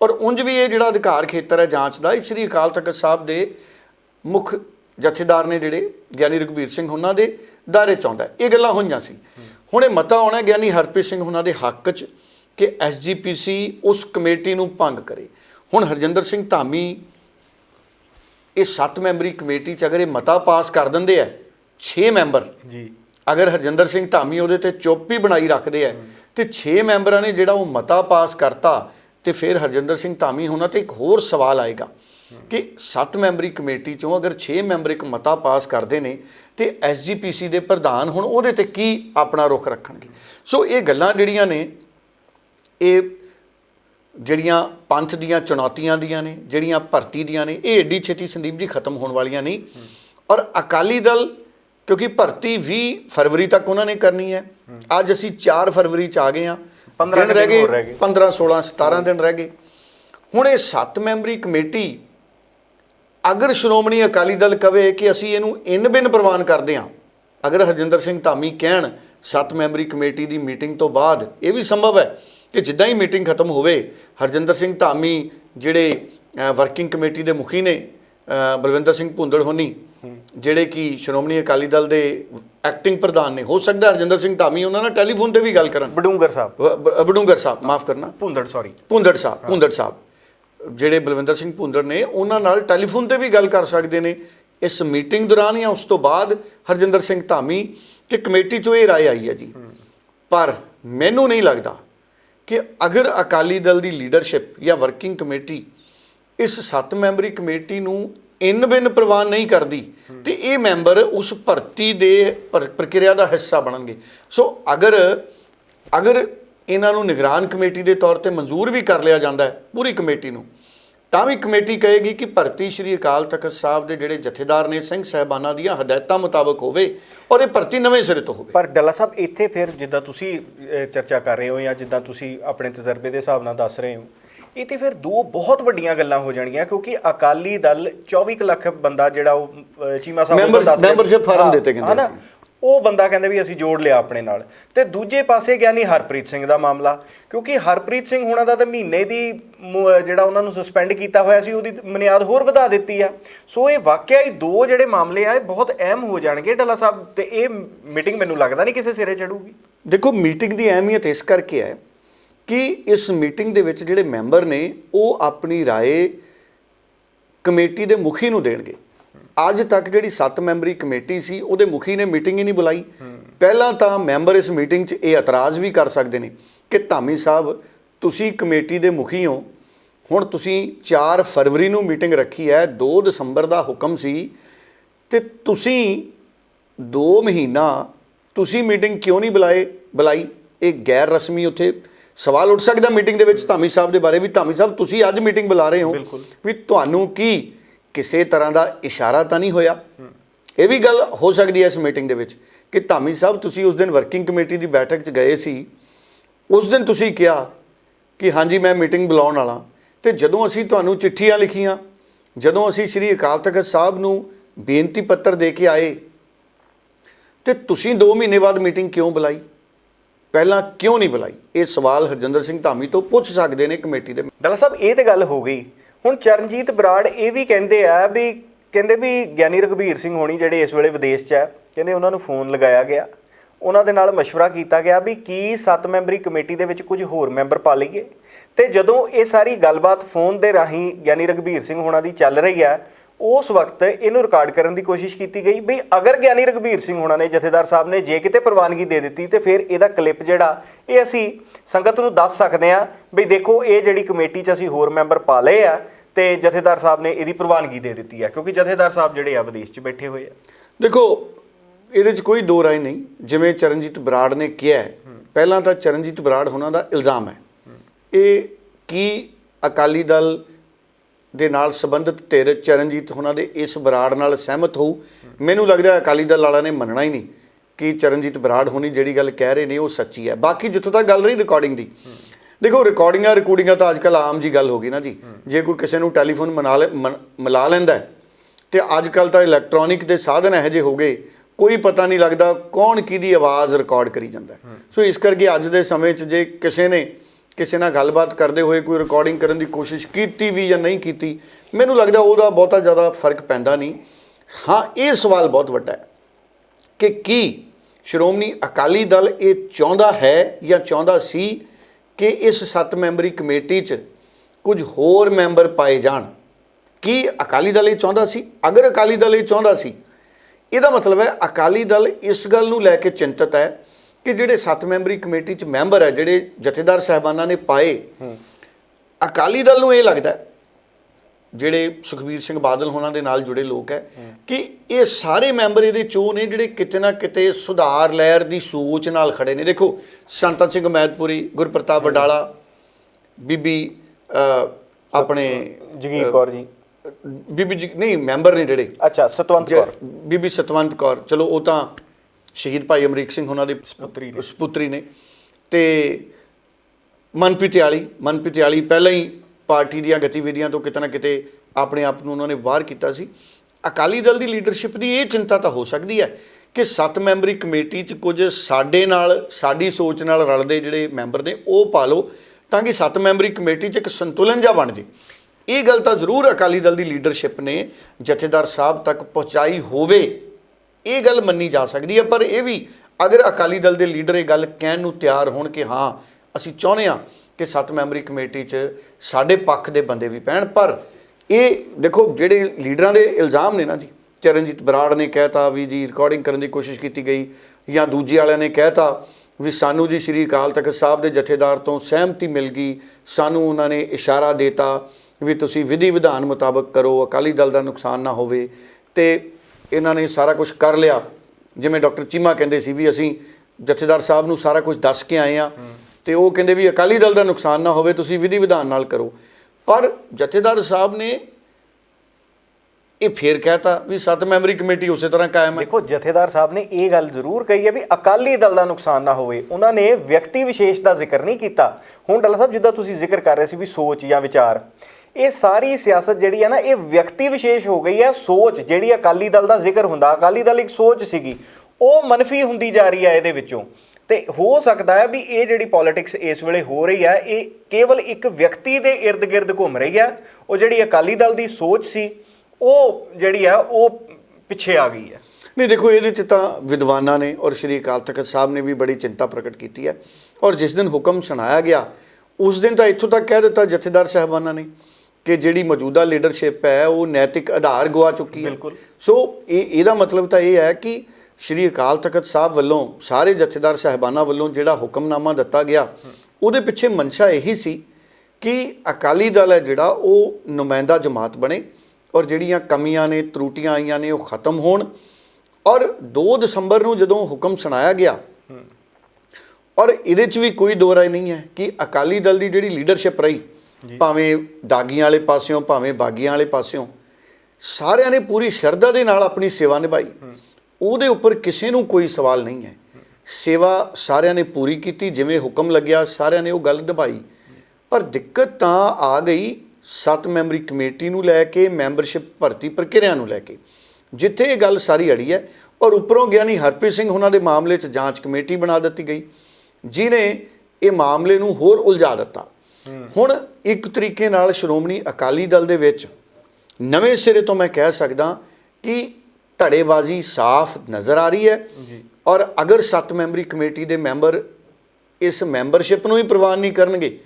S2: ਔਰ ਉਂਝ ਵੀ ਇਹ ਜਿਹੜਾ ਅਧਿਕਾਰ ਖੇਤਰ ਹੈ ਜਾਂਚ ਦਾ ਇਹ ਸ਼੍ਰੀ ਅਕਾਲ ਤਖਤ ਸਾਹਿਬ ਦੇ ਮੁੱਖ ਜਥੇਦਾਰ ਨੇ ਜਿਹੜੇ ਗਿਆਨੀ ਰਘਬੀਰ ਸਿੰਘ ਉਹਨਾਂ ਦੇ ਦਾਇਰੇ ਚ ਆਉਂਦਾ। ਇਹ ਗੱਲਾਂ ਹੋਈਆਂ ਸੀ। ਹੁਣ ਇਹ ਮਤਾ ਆਉਣਾ ਗਿਆਨੀ ਹਰਪ੍ਰੀਤ ਸਿੰਘ ਉਹਨਾਂ ਦੇ ਹੱਕ 'ਚ ਕਿ ਐਸਜੀਪੀਸੀ ਉਸ ਕਮੇਟੀ ਨੂੰ ਭੰਗ ਕਰੇ। ਹੁਣ ਹਰਜਿੰਦਰ ਸਿੰਘ ਧਾਮੀ ਇਹ 7 ਮੈਂਬਰੀ ਕਮੇਟੀ 'ਚ ਅਗਰ ਇਹ ਮਤਾ ਪਾਸ ਕਰ ਦਿੰਦੇ ਆ 6 ਮੈਂਬਰ
S1: ਜੀ।
S2: ਅਗਰ ਹਰਜਿੰਦਰ ਸਿੰਘ ਧਾਮੀ ਉਹਦੇ ਤੇ ਚੁੱਪ ਹੀ ਬਣਾਈ ਰੱਖਦੇ ਆ ਤੇ 6 ਮੈਂਬਰਾਂ ਨੇ ਜਿਹੜਾ ਉਹ ਮਤਾ ਪਾਸ ਕਰਤਾ ਤੇ ਫਿਰ ਹਰਜਿੰਦਰ ਸਿੰਘ ਧਾਮੀ ਹੋਣਾ ਤੇ ਇੱਕ ਹੋਰ ਸਵਾਲ ਆਏਗਾ। ਕਿ 7 ਮੈਂਬਰੀ ਕਮੇਟੀ ਚੋਂ ਅਗਰ 6 ਮੈਂਬਰ ਇੱਕ ਮਤਾ ਪਾਸ ਕਰਦੇ ਨੇ ਤੇ ਐਸਜੀਪੀਸੀ ਦੇ ਪ੍ਰਧਾਨ ਹੁਣ ਉਹਦੇ ਤੇ ਕੀ ਆਪਣਾ ਰੁਖ ਰੱਖਣਗੇ? ਸੋ ਇਹ ਗੱਲਾਂ ਜਿਹੜੀਆਂ ਨੇ ਇਹ ਜਿਹੜੀਆਂ ਪੰਥ ਦੀਆਂ ਚੁਣੌਤੀਆਂ ਦੀਆਂ ਨੇ ਜਿਹੜੀਆਂ ਭਰਤੀ ਦੀਆਂ ਨੇ ਇਹ ਏਡੀ ਛੇਤੀ ਸੰਦੀਪ ਜੀ ਖਤਮ ਹੋਣ ਵਾਲੀਆਂ ਨਹੀਂ। ਔਰ ਅਕਾਲੀ ਦਲ ਕਿਉਂਕਿ ਭਰਤੀ 20 ਫਰਵਰੀ ਤੱਕ ਉਹਨਾਂ ਨੇ ਕਰਨੀ ਹੈ। ਅੱਜ ਅਸੀਂ 4 ਫਰਵਰੀ ਚ ਆ ਗਏ ਆ
S1: 15
S2: ਦਿਨ ਰਹਿ
S1: ਦਿਨ ਹੋਰ
S2: ਗਏ
S1: ਰਹਿ ਗਏ।
S2: 15 16 17 ਦਿਨ ਰਹਿ ਗਏ। ਹੁਣ ਇਹ 7 ਮੈਂਬਰੀ ਕਮੇਟੀ ਅਗਰ ਸ਼੍ਰੋਮਣੀ ਅਕਾਲੀ ਦਲ ਕਵੇ ਕਿ ਅਸੀਂ ਇਹਨੂੰ ਇਨ ਬਿਨ ਪ੍ਰਵਾਨ ਕਰਦੇ ਹਾਂ ਅਗਰ ਹਰਜਿੰਦਰ ਸਿੰਘ ਧਾਮੀ ਕਹਿਣ 7 ਮੈਂਬਰੀ ਕਮੇਟੀ ਦੀ ਮੀਟਿੰਗ ਤੋਂ ਬਾਅਦ ਇਹ ਵੀ ਸੰਭਵ ਹੈ ਕਿ ਜਿੱਦਾਂ ਹੀ ਮੀਟਿੰਗ ਖਤਮ ਹੋਵੇ ਹਰਜਿੰਦਰ ਸਿੰਘ ਧਾਮੀ ਜਿਹੜੇ ਵਰਕਿੰਗ ਕਮੇਟੀ ਦੇ ਮੁਖੀ ਨੇ ਬਲਵਿੰਦਰ ਸਿੰਘ ਭੁੰਦੜ ਹੋਣੀ ਜਿਹੜੇ ਕਿ ਸ਼੍ਰੋਮਣੀ ਅਕਾਲੀ ਦਲ ਦੇ ਐਕਟਿੰਗ ਪ੍ਰਧਾਨ ਨੇ ਹੋ ਸਕਦਾ ਹਰਜਿੰਦਰ ਸਿੰਘ ਧਾਮੀ ਉਹਨਾਂ ਨਾਲ ਟੈਲੀਫੋਨ ਤੇ ਵੀ ਗੱਲ ਕਰਨ।
S1: ਬਡੂੰਗਰ ਸਾਹਿਬ।
S2: ਬਡੂੰਗਰ ਸਾਹਿਬ ਮਾਫ ਕਰਨਾ।
S1: ਭੁੰਦੜ ਸੌਰੀ
S2: ਭੁੰਦੜ ਸਾਹਿਬ ਭੁੰਦੜ ਸਾਹਿਬ। ਜਿਹੜੇ ਬਲਵਿੰਦਰ ਸਿੰਘ ਭੁੰਦੜ ਨੇ, ਉਹਨਾਂ ਨਾਲ ਟੈਲੀਫੋਨ ਤੇ ਵੀ ਗੱਲ ਕਰ ਸਕਦੇ ਨੇ। ਇਸ ਮੀਟਿੰਗ ਦੌਰਾਨ ਜਾਂ ਉਸ ਤੋਂ ਬਾਅਦ ਹਰਜਿੰਦਰ ਸਿੰਘ ਧਾਮੀ ਕਿ ਕਮੇਟੀ ਚੋਂ ਇਹ ਰਾਏ ਆਈ ਹੈ ਜੀ। ਪਰ ਮੈਨੂੰ ਨਹੀਂ ਲੱਗਦਾ ਕਿ ਅਗਰ ਅਕਾਲੀ ਦਲ ਦੀ ਲੀਡਰਸ਼ਿਪ ਜਾਂ ਵਰਕਿੰਗ ਕਮੇਟੀ ਇਸ 7 ਮੈਂਬਰੀ ਕਮੇਟੀ ਨੂੰ ਇਨ ਬਿਨ ਪ੍ਰਵਾਨ ਨਹੀਂ ਕਰਦੀ, ਤੇ ਇਹ ਮੈਂਬਰ ਉਸ ਭਰਤੀ ਦੇ ਪ੍ਰ- ਪ੍ਰਕਿਰਿਆ ਦਾ ਹਿੱਸਾ ਬਣਨਗੇ। ਸੋ ਅਗਰ ਅਗਰ ਇਹਨਾਂ ਨੂੰ ਨਿਗਰਾਨ ਕਮੇਟੀ ਦੇ ਤੌਰ ਤੇ ਮਨਜ਼ੂਰ ਵੀ ਕਰ ਲਿਆ ਜਾਂਦਾ ਹੈ ਪੂਰੀ ਕਮੇਟੀ ਨੂੰ ਤਾਂ ਵੀ ਕਮੇਟੀ ਕਹੇਗੀ ਕਿ ਭਰਤੀ ਸ਼੍ਰੀ ਅਕਾਲ ਤਖਤ ਸਾਹਿਬ ਦੇ ਜਿਹੜੇ ਜਥੇਦਾਰ ਨੇ ਸਿੰਘ ਸਹਿਬਾਨਾਂ ਦੀਆਂ ਹਦਾਇਤਾਂ ਮੁਤਾਬਕ ਹੋਵੇ ਔਰ ਇਹ ਭਰਤੀ ਨਵੇਂ ਸਿਰੇ ਤੋਂ ਹੋਵੇ
S1: ਪਰ ਡੱਲਾ ਸਾਹਿਬ ਇੱਥੇ ਫਿਰ ਜਿੱਦਾਂ ਤੁਸੀਂ ਚਰਚਾ ਕਰ ਰਹੇ ਹੋ ਜਾਂ ਜਿੱਦਾਂ ਤੁਸੀਂ ਆਪਣੇ ਤਜਰਬੇ ਦੇ ਹਿਸਾਬ ਨਾਲ ਦੱਸ ਰਹੇ ਹੋ ਇਹ ਤੇ ਫਿਰ ਦੋ ਬਹੁਤ ਵੱਡੀਆਂ ਗੱਲਾਂ ਹੋ ਜਾਣਗੀਆਂ ਕਿਉਂਕਿ ਅਕਾਲੀ ਦਲ 24 ਕੁ ਲੱਖ ਬੰਦਾ ਜਿਹੜਾ ਉਹ ਚੀਮਾ ਸਾਹਿਬ
S2: Members-
S1: ਦੱਸ
S2: form
S1: ਹਾਂ,
S2: ਦਿੱਤੇ ਕਹਿੰਦੇ
S1: ਨਾ?
S2: ਸੀ।
S1: ਉਹ ਬੰਦਾ ਕਹਿੰਦੇ ਵੀ ਅਸੀਂ ਜੋੜ ਲਿਆ ਆਪਣੇ ਨਾਲ ਤੇ ਦੂਜੇ ਪਾਸੇ ਗਿਆਨੀ ਹਰਪ੍ਰੀਤ ਸਿੰਘ ਦਾ ਮਾਮਲਾ ਕਿਉਂਕਿ ਹਰਪ੍ਰੀਤ ਸਿੰਘ ਹੁਣਾਂ ਦਾ ਤਾਂ ਮਹੀਨੇ ਦੀ ਮ- ਜਿਹੜਾ ਉਹਨਾਂ ਨੂੰ ਸਸਪੈਂਡ ਕੀਤਾ ਹੋਇਆ ਸੀ ਉਹਦੀ ਬੁਨਿਆਦ ਹੋਰ ਵਧਾ ਦਿੱਤੀ ਆ ਸੋ ਇਹ ਵਾਕਿਆ ਹੀ ਦੋ ਜਿਹੜੇ ਮਾਮਲੇ ਆ ਇਹ ਬਹੁਤ ਅਹਿਮ ਹੋ ਜਾਣਗੇ ਡੱਲਾ ਸਾਹਿਬ ਤੇ ਇਹ ਮੀਟਿੰਗ ਮੈਨੂੰ ਲੱਗਦਾ ਨਹੀਂ ਕਿਸੇ ਸਿਰੇ ਚੜੂਗੀ
S2: ਦੇਖੋ ਮੀਟਿੰਗ ਦੀ ਅਹਿਮੀਅਤ ਇਸ ਕਰਕੇ ਹੈ ਕਿ ਇਸ ਮੀਟਿੰਗ ਦੇ ਵਿੱਚ ਜਿਹੜੇ ਮੈਂਬਰ ਨੇ ਉਹ ਆਪਣੀ رائے ਕਮੇਟੀ ਦੇ ਮੁਖੀ ਨੂੰ ਦੇਣਗੇ ਅੱਜ ਤੱਕ ਜਿਹੜੀ 7 ਮੈਂਬਰੀ ਕਮੇਟੀ ਸੀ ਉਹਦੇ ਮੁਖੀ ਨੇ ਮੀਟਿੰਗ ਹੀ ਨਹੀਂ ਬੁਲਾਈ ਪਹਿਲਾਂ ਤਾਂ ਮੈਂਬਰ ਇਸ ਮੀਟਿੰਗ 'ਚ ਇਹ ਇਤਰਾਜ਼ ਵੀ ਕਰ ਸਕਦੇ ਨੇ ਕਿ ਧਾਮੀ ਸਾਹਿਬ ਤੁਸੀਂ ਕਮੇਟੀ ਦੇ ਮੁਖੀ ਹੋ। ਹੁਣ ਤੁਸੀਂ 4 ਫਰਵਰੀ ਨੂੰ ਮੀਟਿੰਗ ਰੱਖੀ ਹੈ 2 ਦਸੰਬਰ ਦਾ ਹੁਕਮ ਸੀ। ਤੇ ਤੁਸੀਂ 2 ਮਹੀਨਾ ਤੁਸੀਂ ਮੀਟਿੰਗ ਕਿਉਂ ਨਹੀਂ ਬੁਲਾਏ ਬੁਲਾਈ? ਇਹ ਗੈਰ ਰਸਮੀ ਉੱਥੇ ਸਵਾਲ ਉੱਠ ਸਕਦਾ ਮੀਟਿੰਗ ਦੇ ਵਿੱਚ ਧਾਮੀ ਸਾਹਿਬ ਦੇ ਬਾਰੇ ਵੀ। ਧਾਮੀ ਸਾਹਿਬ ਤੁਸੀਂ ਅੱਜ ਮੀਟਿੰਗ ਬੁਲਾ ਰਹੇ ਹੋ। ਵੀ ਤੁਹਾਨੂੰ ਕੀ ਕਿਸੇ ਤਰ੍ਹਾਂ ਦਾ ਇਸ਼ਾਰਾ ਤਾਂ ਨਹੀਂ ਹੋਇਆ? ਇਹ ਵੀ ਗੱਲ ਹੋ ਸਕਦੀ ਹੈ ਇਸ ਮੀਟਿੰਗ ਦੇ ਵਿੱਚ ਕਿ ਧਾਮੀ ਸਾਹਿਬ ਤੁਸੀਂ ਉਸ ਦਿਨ ਵਰਕਿੰਗ ਕਮੇਟੀ ਦੀ ਬੈਠਕ 'ਚ ਗਏ ਸੀ। ਉਸ ਦਿਨ ਤੁਸੀਂ ਕਿਹਾ ਕਿ ਹਾਂਜੀ, ਮੈਂ ਮੀਟਿੰਗ ਬੁਲਾਉਣ ਵਾਲਾ। ਤੇ ਜਦੋਂ ਅਸੀਂ ਤੁਹਾਨੂੰ ਚਿੱਠੀਆਂ ਲਿਖੀਆਂ, ਜਦੋਂ ਅਸੀਂ ਸ੍ਰੀ ਅਕਾਲ ਤਖਤ ਸਾਹਿਬ ਨੂੰ ਬੇਨਤੀ ਪੱਤਰ ਦੇ ਕੇ ਆਏ, ਤੇ ਤੁਸੀਂ 2 ਮਹੀਨੇ ਬਾਅਦ ਮੀਟਿੰਗ ਕਿਉਂ ਬੁਲਾਈ? ਪਹਿਲਾਂ ਕਿਉਂ ਨਹੀਂ ਬੁਲਾਈ? ਇਹ ਸਵਾਲ ਹਰਜਿੰਦਰ ਸਿੰਘ ਧਾਮੀ ਤੋਂ ਪੁੱਛ ਸਕਦੇ ਨੇ ਕਮੇਟੀ ਦੇ
S1: ਡਾਲਾ ਸਾਹਿਬ, ਇਹ ਤੇ ਗੱਲ ਹੋ ਗਈ। ਹੁਣ ਚਰਨਜੀਤ ਬਰਾੜ ਇਹ ਵੀ ਕਹਿੰਦੇ ਆ ਵੀ, ਕਹਿੰਦੇ ਵੀ ਗਿਆਨੀ ਰਘਬੀਰ ਸਿੰਘ ਹੋਣੀ ਜਿਹੜੇ ਇਸ ਵੇਲੇ ਵਿਦੇਸ਼ 'ਚ ਹੈ ਕਹਿੰਦੇ ਉਹਨਾਂ ਨੂੰ ਫੋਨ ਲਗਾਇਆ ਗਿਆ। ਉਹਨਾਂ ਦੇ ਨਾਲ مشورہ ਕੀਤਾ ਗਿਆ ਵੀ ਕੀ 7 ਮੈਂਬਰੀ ਕਮੇਟੀ ਦੇ ਵਿੱਚ ਕੁਝ ਹੋਰ ਮੈਂਬਰ ਪਾ ਲਈਏ ਤੇ ਜਦੋਂ ਇਹ ਸਾਰੀ ਗੱਲਬਾਤ ਫੋਨ ਦੇ ਰਾਹੀਂ ਗਿਆਨੀ ਰਘਬੀਰ ਸਿੰਘ ਹੋਣਾ ਦੀ ਚੱਲ ਰਹੀ ਹੈ ਉਸ ਵਕਤ ਇਹਨੂੰ ਰਿਕਾਰਡ ਕਰਨ ਦੀ ਕੋਸ਼ਿਸ਼ ਕੀਤੀ ਗਈ ਵੀ ਅਗਰ ਗਿਆਨੀ ਰਘਬੀਰ ਸਿੰਘ ਹੋਣਾ ਨੇ ਜਥੇਦਾਰ ਸਾਹਿਬ ਨੇ ਜੇ ਕਿਤੇ ਪ੍ਰਵਾਨਗੀ ਦੇ ਦਿੱਤੀ ਤੇ ਫਿਰ ਇਹਦਾ ਕਲਿੱਪ ਜਿਹੜਾ ਇਹ ਅਸੀਂ ਸੰਗਤ ਨੂੰ ਦੱਸ ਸਕਦੇ ਹਾਂ ਵੀ ਦੇਖੋ ਇਹ ਜਿਹੜੀ ਕਮੇਟੀ 'ਚ ਅਸੀਂ ਹੋਰ ਮੈਂਬਰ ਪਾ ਲਏ ਆ ਤੇ ਜਥੇਦਾਰ ਸਾਹਿਬ ਨੇ ਇਹਦੀ ਪ੍ਰਵਾਨਗੀ ਦੇ ਦਿੱਤੀ ਹੈ ਕਿਉਂਕਿ ਜਥੇਦਾਰ ਸਾਹਿਬ ਜਿਹੜੇ ਆ ਵਿਦੇਸ਼ 'ਚ ਬੈਠੇ ਹੋਏ ਆ
S2: ਦੇਖੋ ਇਹਦੇ 'ਚ ਕੋਈ ਦੋ ਰਾਏ ਨਹੀਂ। ਜਿਵੇਂ ਚਰਨਜੀਤ ਬਰਾੜ ਨੇ ਕਿਹਾ ਪਹਿਲਾਂ ਤਾਂ ਚਰਨਜੀਤ ਬਰਾੜ ਹੋਣਾ ਦਾ ਇਲਜ਼ਾਮ ਹੈ। ਇਹ ਕੀ ਅਕਾਲੀ ਦਲ ਦੇ ਨਾਲ ਸੰਬੰਧਿਤ ਧਿਰ ਚਰਨਜੀਤ ਹੋਣਾ ਦੇ ਇਸ ਬਰਾੜ ਨਾਲ ਸਹਿਮਤ ਹੋਊ? ਮੈਨੂੰ ਲੱਗਦਾ ਅਕਾਲੀ ਦਲ ਵਾਲਾ ਨੇ ਮੰਨਣਾ ਹੀ ਨਹੀਂ ਕਿ ਚਰਨਜੀਤ ਬਰਾੜ ਹੋਣੀ ਜਿਹੜੀ ਗੱਲ ਕਹਿ ਰਹੇ ਨੇ ਉਹ ਸੱਚੀ ਹੈ। ਬਾਕੀ ਜਿੱਥੋਂ ਤੱਕ ਗੱਲ ਰਹੀ ਰਿਕਾਰਡਿੰਗ ਦੀ। ਦੇਖੋ ਰਿਕਾਰਡਿੰਗਾਂ ਰਿਕਾਰਡਿੰਗਾਂ ਤਾਂ ਅੱਜਕੱਲ ਆਮ ਜੀ ਗੱਲ ਹੋ ਗਈ ਨਾ ਜੀ। ਜੇ ਕੋਈ ਕਿਸੇ ਨੂੰ ਟੈਲੀਫੋਨ ਮਨਾ ਲੈ ਮਿਲਾ ਲੈਂਦਾ ਤੇ ਅੱਜ ਕੱਲ ਤਾਂ ਇਲੈਕਟ੍ਰੋਨਿਕ ਦੇ ਸਾਧਨ ਇਹੋ ਜਿਹੇ ਹੋ ਗਏ। ਕੋਈ ਪਤਾ ਨਹੀਂ ਲੱਗਦਾ ਕੌਣ ਕਿਹਦੀ ਆਵਾਜ਼ ਰਿਕਾਰਡ ਕਰੀ ਜਾਂਦਾ। ਸੋ ਇਸ ਕਰਕੇ ਅੱਜ ਦੇ ਸਮੇਂ 'ਚ ਜੇ ਕਿਸੇ ਨੇ ਕਿਸੇ ਨਾਲ ਗੱਲਬਾਤ ਕਰਦੇ ਹੋਏ ਕੋਈ ਰਿਕਾਰਡਿੰਗ ਕਰਨ ਦੀ ਕੋਸ਼ਿਸ਼ ਕੀਤੀ ਵੀ ਜਾਂ ਨਹੀਂ ਕੀਤੀ ਮੈਨੂੰ ਲੱਗਦਾ ਉਹਦਾ ਬਹੁਤਾ ਜ਼ਿਆਦਾ ਫ਼ਰਕ ਪੈਂਦਾ ਨਹੀਂ। ਹਾਂ ਇਹ ਸਵਾਲ ਬਹੁਤ ਵੱਡਾ ਹੈ ਕਿ ਕੀ ਸ਼੍ਰੋਮਣੀ ਅਕਾਲੀ ਦਲ ਇਹ ਚਾਹੁੰਦਾ ਹੈ ਜਾਂ ਚਾਹੁੰਦਾ ਸੀ ਕਿ ਇਸ ਸੱਤ ਮੈਂਬਰੀ ਕਮੇਟੀ 'ਚ ਕੁਝ ਹੋਰ ਮੈਂਬਰ ਪਾਏ ਜਾਣ? ਕੀ ਅਕਾਲੀ ਦਲ ਇਹ ਚਾਹੁੰਦਾ ਸੀ? ਅਗਰ ਅਕਾਲੀ ਦਲ ਇਹ ਚਾਹੁੰਦਾ ਸੀ ਇਹਦਾ ਮਤਲਬ ਹੈ ਅਕਾਲੀ ਦਲ ਇਸ ਗੱਲ ਨੂੰ ਲੈ ਕੇ ਚਿੰਤਤ ਹੈ ਕਿ ਜਿਹੜੇ ਸੱਤ ਮੈਂਬਰੀ ਕਮੇਟੀ 'ਚ ਮੈਂਬਰ ਹੈ, ਜਿਹੜੇ ਜਥੇਦਾਰ ਸਾਹਿਬਾਨਾਂ ਨੇ ਪਾਏ, ਅਕਾਲੀ ਦਲ ਨੂੰ ਇਹ ਲੱਗਦਾ ਜਿਹੜੇ ਸੁਖਬੀਰ ਸਿੰਘ ਬਾਦਲ ਹੋਣਾ ਦੇ ਨਾਲ ਜੁੜੇ ਲੋਕ ਹੈ, ਕਿ ਇਹ ਸਾਰੇ ਮੈਂਬਰ ਇਹਦੇ ਚੋਂ ਨੇ ਜਿਹੜੇ ਕਿਤੇ ਨਾ ਕਿਤੇ ਸੁਧਾਰ ਲਹਿਰ ਦੀ ਸੋਚ ਨਾਲ ਖੜੇ ਨੇ। ਦੇਖੋ ਸੰਤਾ ਸਿੰਘ ਮੈਦਪੁਰੀ ਗੁਰਪ੍ਰਤਾਪ ਵਡਾਲਾ, ਬੀਬੀ ਆਪਣੇ,
S1: ਜਗੀਰ ਕੌਰ ਜੀ।
S2: ਬੀਬੀ ਜੀ ਨਹੀਂ ਮੈਂਬਰ ਨੇ ਜਿਹੜੇ।
S1: ਅੱਛਾ ਸਤਵੰਤ
S2: ਜ-
S1: ਕੌਰ।
S2: ਬੀਬੀ ਸਤਵੰਤ ਕੌਰ ਚਲੋ ਉਹ ਤਾਂ ਸ਼ਹੀਦ ਭਾਈ ਅਮਰੀਕ ਸਿੰਘ ਉਹਨਾਂ ਦੇ
S1: ਸਪੁੱਤਰੀ ਨੇ।
S2: ਸਪੁੱਤਰੀ ਨੇ। ਤੇ ਮਨਪ੍ਰੀਤ ਵਾਲੀ ਮਨਪ੍ਰੀਤ ਵਾਲੀ ਪਹਿਲਾਂ ਹੀ ਪਾਰਟੀ ਦੀਆਂ ਗਤੀਵਿਧੀਆਂ ਤੋਂ ਕਿਤੇ ਨਾ ਕਿਤੇ ਆਪਣੇ ਆਪ ਨੂੰ ਉਹਨਾਂ ਨੇ ਬਾਹਰ ਕੀਤਾ ਸੀ। ਅਕਾਲੀ ਦਲ ਦੀ ਲੀਡਰਸ਼ਿਪ ਦੀ ਇਹ ਚਿੰਤਾ ਤਾਂ ਹੋ ਸਕਦੀ ਹੈ ਕਿ ਸੱਤ ਮੈਂਬਰੀ ਕਮੇਟੀ 'ਚ ਕੁਝ ਸਾਡੇ ਨਾਲ ਸਾਡੀ ਸੋਚ ਨਾਲ ਰਲਦੇ ਜਿਹੜੇ ਮੈਂਬਰ ਨੇ ਉਹ ਪਾ ਲਓ ਤਾਂ ਕਿ ਸੱਤ ਮੈਂਬਰੀ ਕਮੇਟੀ 'ਚ ਇੱਕ ਸੰਤੁਲਨ ਜਿਹਾ ਬਣ ਜੇ। ਇਹ ਗੱਲ ਤਾਂ ਜ਼ਰੂਰ ਅਕਾਲੀ ਦਲ ਦੀ ਲੀਡਰਸ਼ਿਪ ਨੇ ਜਥੇਦਾਰ ਸਾਹਿਬ ਤੱਕ ਪਹੁੰਚਾਈ ਹੋਵੇ। ਇਹ ਗੱਲ ਮੰਨੀ ਜਾ ਸਕਦੀ ਹੈ, ਪਰ ਇਹ ਵੀ ਅਗਰ ਅਕਾਲੀ ਦਲ ਦੇ ਲੀਡਰ ਇਹ ਗੱਲ ਕਹਿਣ ਨੂੰ ਤਿਆਰ ਹੋਣ ਕਿ ਹਾਂ, ਅਸੀਂ ਚਾਹੁੰਦੇ ਹਾਂ ਕਿ ਸੱਤ ਮੈਂਬਰੀ ਕਮੇਟੀ 'ਚ ਸਾਡੇ ਪੱਖ ਦੇ ਬੰਦੇ ਵੀ ਪੈਣ, ਪਰ ਇਹ ਦੇਖੋ ਜਿਹੜੇ ਲੀਡਰਾਂ ਦੇ ਇਲਜ਼ਾਮ ਨੇ ਨਾ ਜੀ, ਚਰਨਜੀਤ ਬਰਾੜ ਨੇ ਕਹਿਤਾ ਵੀ ਜੀ ਰਿਕਾਰਡਿੰਗ ਕਰਨ ਦੀ ਕੋਸ਼ਿਸ਼ ਕੀਤੀ ਗਈ ਜਾਂ ਦੂਜੇ ਵਾਲਿਆਂ ਨੇ ਕਹਿਤਾ ਵੀ ਸਾਨੂੰ ਜੀ ਸ੍ਰੀ ਅਕਾਲ ਤਖਤ ਸਾਹਿਬ ਦੇ ਜਥੇਦਾਰ ਤੋਂ ਸਹਿਮਤੀ ਮਿਲ ਗਈ, ਸਾਨੂੰ ਉਹਨਾਂ ਨੇ ਇਸ਼ਾਰਾ ਦਿੱਤਾ ਵੀ ਤੁਸੀਂ ਵਿਧੀ ਵਿਧਾਨ ਮੁਤਾਬਕ ਕਰੋ ਅਕਾਲੀ ਦਲ ਦਾ ਨੁਕਸਾਨ ਨਾ ਹੋਵੇ। ਤੇ ਇਹਨਾਂ ਨੇ ਸਾਰਾ ਕੁਝ ਕਰ ਲਿਆ। ਜਿਵੇਂ ਡਾਕਟਰ ਚੀਮਾ ਕਹਿੰਦੇ ਸੀ ਵੀ ਅਸੀਂ ਜਥੇਦਾਰ ਸਾਹਿਬ ਨੂੰ ਸਾਰਾ ਕੁਝ ਦੱਸ ਕੇ ਆਏ ਆ ਤੇ ਉਹ ਕਹਿੰਦੇ ਵੀ ਅਕਾਲੀ ਦਲ ਦਾ ਨੁਕਸਾਨ ਨਾ ਹੋਵੇ ਤੁਸੀਂ ਵਿਧੀ ਵਿਧਾਨ ਨਾਲ ਕਰੋ। ਪਰ ਜਥੇਦਾਰ ਸਾਹਿਬ ਨੇ ਇਹ ਫੇਰ ਕਹਿਤਾ ਵੀ ਸੱਤ ਮੈਂਬਰੀ ਕਮੇਟੀ ਉਸੇ ਤਰ੍ਹਾਂ ਕਾਇਮ ਹੈ।
S1: ਦੇਖੋ ਜਥੇਦਾਰ ਸਾਹਿਬ ਨੇ ਇਹ ਗੱਲ ਜ਼ਰੂਰ ਕਹੀ ਹੈ ਵੀ ਅਕਾਲੀ ਦਲ ਦਾ ਨੁਕਸਾਨ ਨਾ ਹੋਵੇ। ਉਹਨਾਂ ਨੇ ਵਿਅਕਤੀ ਵਿਸ਼ੇਸ਼ ਦਾ ਜ਼ਿਕਰ ਨਹੀਂ ਕੀਤਾ। ਹੁਣ ਡਾਲਾ ਸਾਹਿਬ ਜਿੱਦਾਂ ਤੁਸੀਂ ਜ਼ਿਕਰ ਕਰ ਰਹੇ ਸੀ ਵੀ ਸੋਚ ਜਾਂ ਵਿਚਾਰ ਇਹ ਸਾਰੀ ਸਿਆਸਤ ਜਿਹੜੀ ਹੈ ਨਾ, ਇਹ ਵਿਅਕਤੀ ਵਿਸ਼ੇਸ਼ ਹੋ ਗਈ ਹੈ ਸੋਚ ਜਿਹੜੀ ਅਕਾਲੀ ਦਲ ਦਾ ਜ਼ਿਕਰ ਹੁੰਦਾ, ਅਕਾਲੀ ਦਲ ਇੱਕ ਸੋਚ ਸੀਗੀ, ਉਹ ਮਨਫੀ ਹੁੰਦੀ ਜਾ ਰਹੀ ਹੈ ਇਹਦੇ ਵਿੱਚੋਂ। ਤੇ ਹੋ ਸਕਦਾ ਹੈ ਵੀ ਇਹ ਜਿਹੜੀ ਪੋਲਿਟਿਕਸ ਇਸ ਵੇਲੇ ਹੋ ਰਹੀ ਹੈ ਇਹ ਕੇਵਲ ਇੱਕ ਵਿਅਕਤੀ ਦੇ ird-gird ਘੁੰਮ ਰਹੀ ਹੈ ਉਹ ਜਿਹੜੀ ਅਕਾਲੀ ਦਲ ਦੀ ਸੋਚ ਸੀ, ਉਹ ਜਿਹੜੀ ਆ, ਉਹ ਪਿੱਛੇ ਆ ਗਈ ਹੈ
S2: ਨਹੀਂ, ਦੇਖੋ, ਇਹਦੇ ਚ ਤਾਂ ਵਿਦਵਾਨਾਂ ਨੇ ਔਰ ਸ਼੍ਰੀ ਅਕਾਲ ਤਖਤ ਸਾਹਿਬ ਨੇ ਵੀ ਬੜੀ ਚਿੰਤਾ ਪ੍ਰਗਟ ਕੀਤੀ ਹੈ। ਔਰ ਜਿਸ ਦਿਨ ਹੁਕਮ ਸੁਣਾਇਆ ਗਿਆ, ਉਸ ਦਿਨ ਤਾਂ ਇੱਥੋਂ ਤੱਕ ਕਹਿ ਦਿੱਤਾ ਜਥੇਦਾਰ ਸਾਹਿਬਾਨਾਂ ਨੇ ਕਿ ਜਿਹੜੀ ਮੌਜੂਦਾ ਲੀਡਰਸ਼ਿਪ ਹੈ ਉਹ ਨੈਤਿਕ ਆਧਾਰ ਗਵਾ ਚੁੱਕੀ ਹੈ। ਸੋ ਇਹ ਇਹਦਾ ਮਤਲਬ ਤਾਂ ਇਹ ਹੈ ਕਿ ਸ਼੍ਰੀ ਅਕਾਲ ਤਖਤ ਸਾਹਿਬ ਵੱਲੋਂ ਸਾਰੇ ਜਥੇਦਾਰ ਸਾਹਿਬਾਨਾਂ ਵੱਲੋਂ ਜਿਹੜਾ ਹੁਕਮਨਾਮਾ ਦਿੱਤਾ ਗਿਆ ਉਹਦੇ ਪਿੱਛੇ ਮਨਸ਼ਾ ਇਹੀ ਸੀ ਕਿ ਅਕਾਲੀ ਦਲ ਹੈ ਜਿਹੜਾ ਉਹ ਨੁਮਾਇੰਦਾ ਜਮਾਤ ਬਣੇ ਔਰ ਜਿਹੜੀਆਂ ਕਮੀਆਂ ਨੇ ਤਰੁੱਟੀਆਂ ਆਈਆਂ ਨੇ ਉਹ ਖਤਮ ਹੋਣ ਔਰ 2 ਦਸੰਬਰ ਨੂੰ ਜਦੋਂ ਹੁਕਮ ਸੁਣਾਇਆ ਗਿਆ ਔਰ ਇਹਦੇ 'ਚ ਵੀ ਕੋਈ ਦੋ ਰਾਏ ਨਹੀਂ ਹੈ ਕਿ ਅਕਾਲੀ ਦਲ ਦੀ ਜਿਹੜੀ ਲੀਡਰਸ਼ਿਪ ਰਹੀ ਭਾਵੇਂ ਦਾਗੀਆਂ ਵਾਲੇ ਪਾਸਿਓਂ ਭਾਵੇਂ ਬਾਗੀਆਂ ਵਾਲੇ ਪਾਸਿਓਂ ਸਾਰਿਆਂ ਨੇ ਪੂਰੀ ਸ਼ਰਧਾ ਦੇ ਨਾਲ ਆਪਣੀ ਸੇਵਾ ਨਿਭਾਈ। ਉਹਦੇ ਉੱਪਰ ਕਿਸੇ ਨੂੰ ਕੋਈ ਸਵਾਲ ਨਹੀਂ ਹੈ। ਸੇਵਾ ਸਾਰਿਆਂ ਨੇ ਪੂਰੀ ਕੀਤੀ ਜਿਵੇਂ ਹੁਕਮ ਲੱਗਿਆ ਸਾਰਿਆਂ ਨੇ ਉਹ ਗੱਲ ਨਿਭਾਈ। ਪਰ ਦਿੱਕਤ ਤਾਂ ਆ ਗਈ ਸੱਤ ਮੈਂਬਰੀ ਕਮੇਟੀ ਨੂੰ ਲੈ ਕੇ ਮੈਂਬਰਸ਼ਿਪ ਭਰਤੀ ਪ੍ਰਕਿਰਿਆ ਨੂੰ ਲੈ ਕੇ। ਜਿੱਥੇ ਇਹ ਗੱਲ ਸਾਰੀ ਅੜੀ ਹੈ ਔਰ ਉੱਪਰੋਂ ਗਿਆਨੀ ਹਰਪ੍ਰੀਤ ਸਿੰਘ ਉਹਨਾਂ ਦੇ ਮਾਮਲੇ 'ਚ ਜਾਂਚ ਕਮੇਟੀ ਬਣਾ ਦਿੱਤੀ ਗਈ। ਜਿਨੇ ਇਹ ਮਾਮਲੇ ਨੂੰ ਹੋਰ ਉਲਝਾ ਦਿੱਤਾ। ਹੁਣ ਇੱਕ ਤਰੀਕੇ ਨਾਲ ਸ਼੍ਰੋਮਣੀ ਅਕਾਲੀ ਦਲ ਦੇ ਵਿੱਚ ਨਵੇਂ ਸਿਰੇ ਤੋਂ ਮੈਂ ਕਹਿ ਸਕਦਾ ਕਿ ਧੜੇਬਾਜ਼ੀ ਸਾਫ਼ ਨਜ਼ਰ ਆ ਰਹੀ ਹੈ। ਔਰ ਅਗਰ ਸੱਤ ਮੈਂਬਰੀ ਕਮੇਟੀ ਦੇ ਮੈਂਬਰ ਇਸ ਮੈਂਬਰਸ਼ਿਪ ਨੂੰ ਹੀ ਪ੍ਰਵਾਨ ਨਹੀਂ ਕਰਨਗੇ